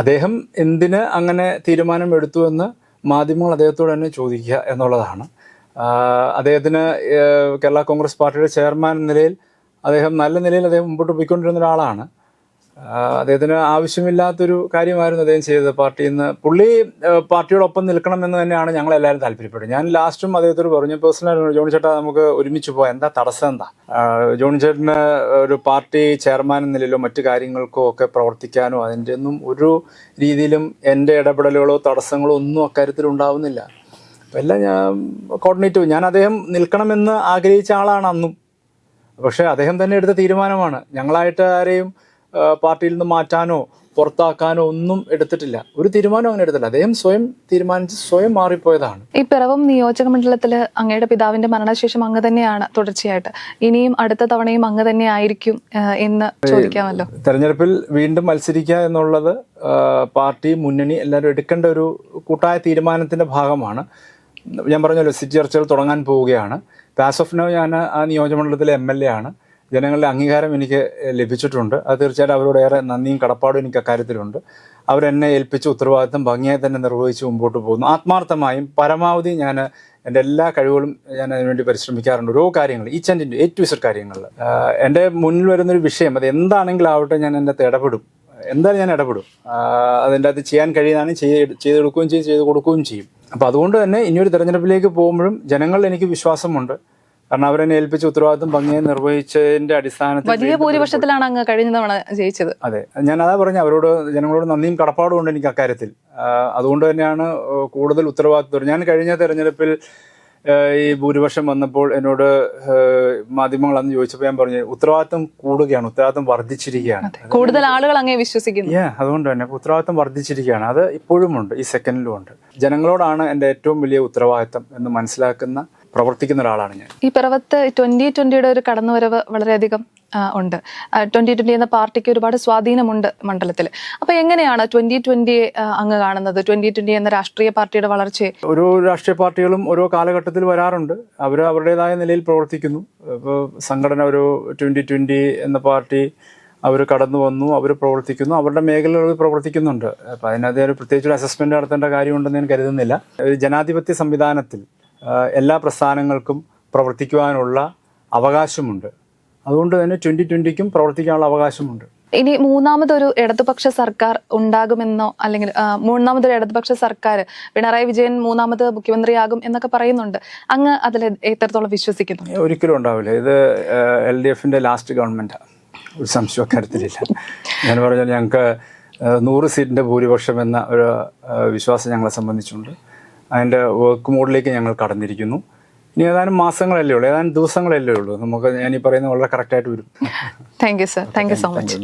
Speaker 1: അദ്ദേഹം എന്തിന് അങ്ങനെ തീരുമാനം എടുത്തു എന്ന് മാധ്യമങ്ങൾ അദ്ദേഹത്തോട് തന്നെ ചോദിക്കുക എന്നുള്ളതാണ്. അദ്ദേഹത്തിന് കേരള കോൺഗ്രസ് പാർട്ടിയുടെ ചെയർമാൻ എന്ന നിലയിൽ അദ്ദേഹം നല്ല നിലയിൽ അദ്ദേഹം മുമ്പോട്ട് പോയിക്കൊണ്ടിരുന്ന ഒരാളാണ്. അദ്ദേഹത്തിന് ആവശ്യമില്ലാത്തൊരു കാര്യമായിരുന്നു അദ്ദേഹം ചെയ്തത്. പാർട്ടിയിൽ നിന്ന് പുള്ളി പാർട്ടിയോടൊപ്പം നിൽക്കണം എന്ന് തന്നെയാണ് ഞങ്ങൾ എല്ലാവരും താല്പര്യപ്പെടുന്നത്. ഞാൻ ലാസ്റ്റും അദ്ദേഹത്തോട് പറഞ്ഞു പേഴ്സണൽ ജോണി ചേട്ടാ നമുക്ക് ഒരുമിച്ച് പോകാം എന്താ തടസ്സം എന്താ? ജോണി ചേട്ടന് ഒരു പാർട്ടി ചെയർമാൻ എന്ന നിലയിലോ മറ്റു കാര്യങ്ങൾക്കോ ഒക്കെ പ്രവർത്തിക്കാനോ അതിന്റെ ഒന്നും ഒരു രീതിയിലും എന്റെ ഇടപെടലുകളോ തടസ്സങ്ങളോ ഒന്നും അക്കാര്യത്തിൽ ഉണ്ടാവുന്നില്ല. എല്ലാം ഞാൻ കോർഡിനേറ്റ് ഞാൻ അദ്ദേഹം നിൽക്കണമെന്ന് ആഗ്രഹിച്ച ആളാണ് അന്നും. പക്ഷേ അദ്ദേഹം തന്നെ എടുത്ത തീരുമാനമാണ്. ഞങ്ങളായിട്ട് ആരെയും പാർട്ടിയിൽ നിന്ന് മാറ്റാനോ പുറത്താക്കാനോ ഒന്നും എടുത്തിട്ടില്ല. ഒരു തീരുമാനം അങ്ങനെ എടുത്തില്ല. അദ്ദേഹം സ്വയം തീരുമാനിച്ച് സ്വയം മാറിപ്പോയതാണ്.
Speaker 2: ഈ പിറവം നിയോജക മണ്ഡലത്തിൽ അങ്ങയുടെ പിതാവിന്റെ മരണശേഷം അങ്ങ് തന്നെയാണ് തുടർച്ചയായിട്ട്. ഇനിയും അടുത്ത തവണയും അങ്ങ് തന്നെ ആയിരിക്കും എന്ന് ചോദിക്കാമല്ലോ.
Speaker 1: തെരഞ്ഞെടുപ്പിൽ വീണ്ടും മത്സരിക്കുക എന്നുള്ളത് പാർട്ടി മുന്നണി എല്ലാവരും എടുക്കേണ്ട ഒരു കൂട്ടായ തീരുമാനത്തിന്റെ ഭാഗമാണ്. ഞാൻ പറഞ്ഞല്ലോ സിറ്റി ചർച്ചകൾ തുടങ്ങാൻ പോവുകയാണ്. പാസ് ഓഫ് നോ ഞാൻ ആ നിയോജകമണ്ഡലത്തിലെ എം എൽ എ ആണ്. ജനങ്ങളുടെ അംഗീകാരം എനിക്ക് ലഭിച്ചിട്ടുണ്ട്. അത് തീർച്ചയായിട്ടും അവരോട് ഏറെ നന്ദിയും കടപ്പാടും എനിക്ക് അക്കാര്യത്തിലുണ്ട്. അവരെന്നെ ഏൽപ്പിച്ച ഉത്തരവാദിത്തം ഭംഗിയായി തന്നെ നിർവഹിച്ച് മുമ്പോട്ട് പോകുന്നു. ആത്മാർത്ഥമായും പരമാവധി ഞാൻ എന്റെ എല്ലാ കഴിവുകളും ഞാൻ അതിനുവേണ്ടി പരിശ്രമിക്കാറുണ്ട്. ഓരോ കാര്യങ്ങൾ ഈ ആൻഡ് എ ടു കാര്യങ്ങൾ എന്റെ മുന്നിൽ വരുന്നൊരു വിഷയം അത് എന്താണെങ്കിലാവട്ടെ ഞാൻ എന്റെ ഇടപെടും. എന്തായാലും ഞാൻ ഇടപെടും. അതിന്റെ അത് ചെയ്യാൻ കഴിയുന്നതാണ് ചെയ്ത് ചെയ്ത് കൊടുക്കുകയും ചെയ്യും ചെയ്ത് കൊടുക്കുകയും ചെയ്യും. അപ്പോൾ അതുകൊണ്ട് തന്നെ ഇനിയൊരു തിരഞ്ഞെടുപ്പിലേക്ക് പോകുമ്പോഴും ജനങ്ങളിൽ എനിക്ക് വിശ്വാസമുണ്ട്. കാരണം അവരെ ഏൽപ്പിച്ച ഉത്തരവാദിത്വം ഭംഗിയായി നിർവഹിച്ചതിന്റെ അടിസ്ഥാനത്തിൽ
Speaker 2: വലിയ ഭൂരിപക്ഷത്തിലാണ് അങ്ങ് കഴിഞ്ഞ തവണ ജയിച്ചത്.
Speaker 1: അതെ. ഞാൻ അതാ പറഞ്ഞു അവരോട് ജനങ്ങളോട് നന്ദിയും കടപ്പാടും ഉണ്ട് എനിക്ക് അക്കാര്യത്തിൽ. അതുകൊണ്ട് തന്നെയാണ് കൂടുതൽ ഉത്തരവാദിത്വം. ഞാൻ കഴിഞ്ഞ തെരഞ്ഞെടുപ്പിൽ ഈ ഭൂരിപക്ഷം വന്നപ്പോൾ എന്നോട് മാധ്യമങ്ങൾ അന്ന് ചോദിച്ചപ്പോൾ ഞാൻ പറഞ്ഞു ഉത്തരവാദിത്വം കൂടുകയാണ് ഉത്തരവാദിത്വം വർദ്ധിച്ചിരിക്കുകയാണ്.
Speaker 2: കൂടുതൽ ആളുകൾ അങ്ങനെ വിശ്വസിക്കുന്നു.
Speaker 1: അതുകൊണ്ട് തന്നെ ഉത്തരവാദിത്വം വർദ്ധിച്ചിരിക്കുകയാണ്. അത് ഇപ്പോഴും ഉണ്ട് ഈ സെക്കൻഡിലും ഉണ്ട്. ജനങ്ങളോടാണ് എന്റെ ഏറ്റവും വലിയ ഉത്തരവാദിത്വം എന്ന് മനസ്സിലാക്കുന്ന പ്രവർത്തിക്കുന്ന ഒരാളാണ് ഞാൻ.
Speaker 2: ഈ പിറവത്ത് ട്വന്റി ട്വന്റിയുടെ ഒരു കടന്നുവരവ് വളരെയധികം ഉണ്ട്. ട്വന്റി ട്വന്റി എന്ന പാർട്ടിക്ക് ഒരുപാട് സ്വാധീനമുണ്ട് മണ്ഡലത്തിൽ. അപ്പൊ എങ്ങനെയാണ് ട്വന്റി ട്വന്റിയെ അങ്ങ് കാണുന്നത്? ട്വന്റി ട്വന്റി എന്ന രാഷ്ട്രീയ പാർട്ടിയുടെ വളർച്ചയെ?
Speaker 1: ഓരോ രാഷ്ട്രീയ പാർട്ടികളും ഓരോ കാലഘട്ടത്തിൽ വരാറുണ്ട്. അവർ അവരുടേതായ നിലയിൽ പ്രവർത്തിക്കുന്നു. ഇപ്പോൾ സംഘടന ഒരു ട്വന്റി ട്വന്റി എന്ന പാർട്ടി അവർ കടന്നു വന്നു അവർ പ്രവർത്തിക്കുന്നു അവരുടെ മേഖലകളിൽ പ്രവർത്തിക്കുന്നുണ്ട്. അപ്പം അതിനകത്ത് ഒരു പ്രത്യേകിച്ച് ഒരു അസസ്മെന്റ് നടത്തേണ്ട കാര്യമുണ്ടെന്ന് ഞാൻ കരുതുന്നില്ല. ഒരു ജനാധിപത്യ സംവിധാനത്തിൽ എല്ലാ പ്രസ്ഥാനങ്ങൾക്കും പ്രവർത്തിക്കുവാനുള്ള അവകാശമുണ്ട്. അതുകൊണ്ട് തന്നെ ട്വന്റി ട്വന്റിക്കും പ്രവർത്തിക്കാനുള്ള അവകാശമുണ്ട്.
Speaker 2: ഇനി മൂന്നാമതൊരു ഇടതുപക്ഷ സർക്കാർ ഉണ്ടാകുമെന്നോ അല്ലെങ്കിൽ മൂന്നാമതൊരു ഇടതുപക്ഷ സർക്കാർ പിണറായി വിജയൻ മൂന്നാമത് മുഖ്യമന്ത്രിയാകും എന്നൊക്കെ പറയുന്നുണ്ട്. അങ്ങ് അതിൽ എത്രത്തോളം വിശ്വസിക്കുന്നു?
Speaker 1: ഒരിക്കലും ഉണ്ടാവില്ല. ഇത് എൽ ഡി എഫിന്റെ ലാസ്റ്റ് ഗവൺമെന്റ്. ഒരു സംശയം അക്കാര്യത്തിലില്ല ഞാൻ പറഞ്ഞാൽ ഞങ്ങൾക്ക് നൂറ് സീറ്റിന്റെ ഭൂരിപക്ഷം എന്ന ഒരു വിശ്വാസം ഞങ്ങളെ സംബന്ധിച്ചുണ്ട്. അതിന്റെ വർക്ക് മോഡിലേക്ക് ഞങ്ങൾ കടന്നിരിക്കുന്നു. ഇനി ഏതാനും മാസങ്ങളല്ലേ ഉള്ളൂ ഏതാനും ദിവസങ്ങളല്ലേ ഉള്ളൂ. നമുക്ക് ഞാൻ ഈ പറയുന്നത് വളരെ കറക്റ്റായിട്ട് വരും.
Speaker 2: Thank you sir thank you so much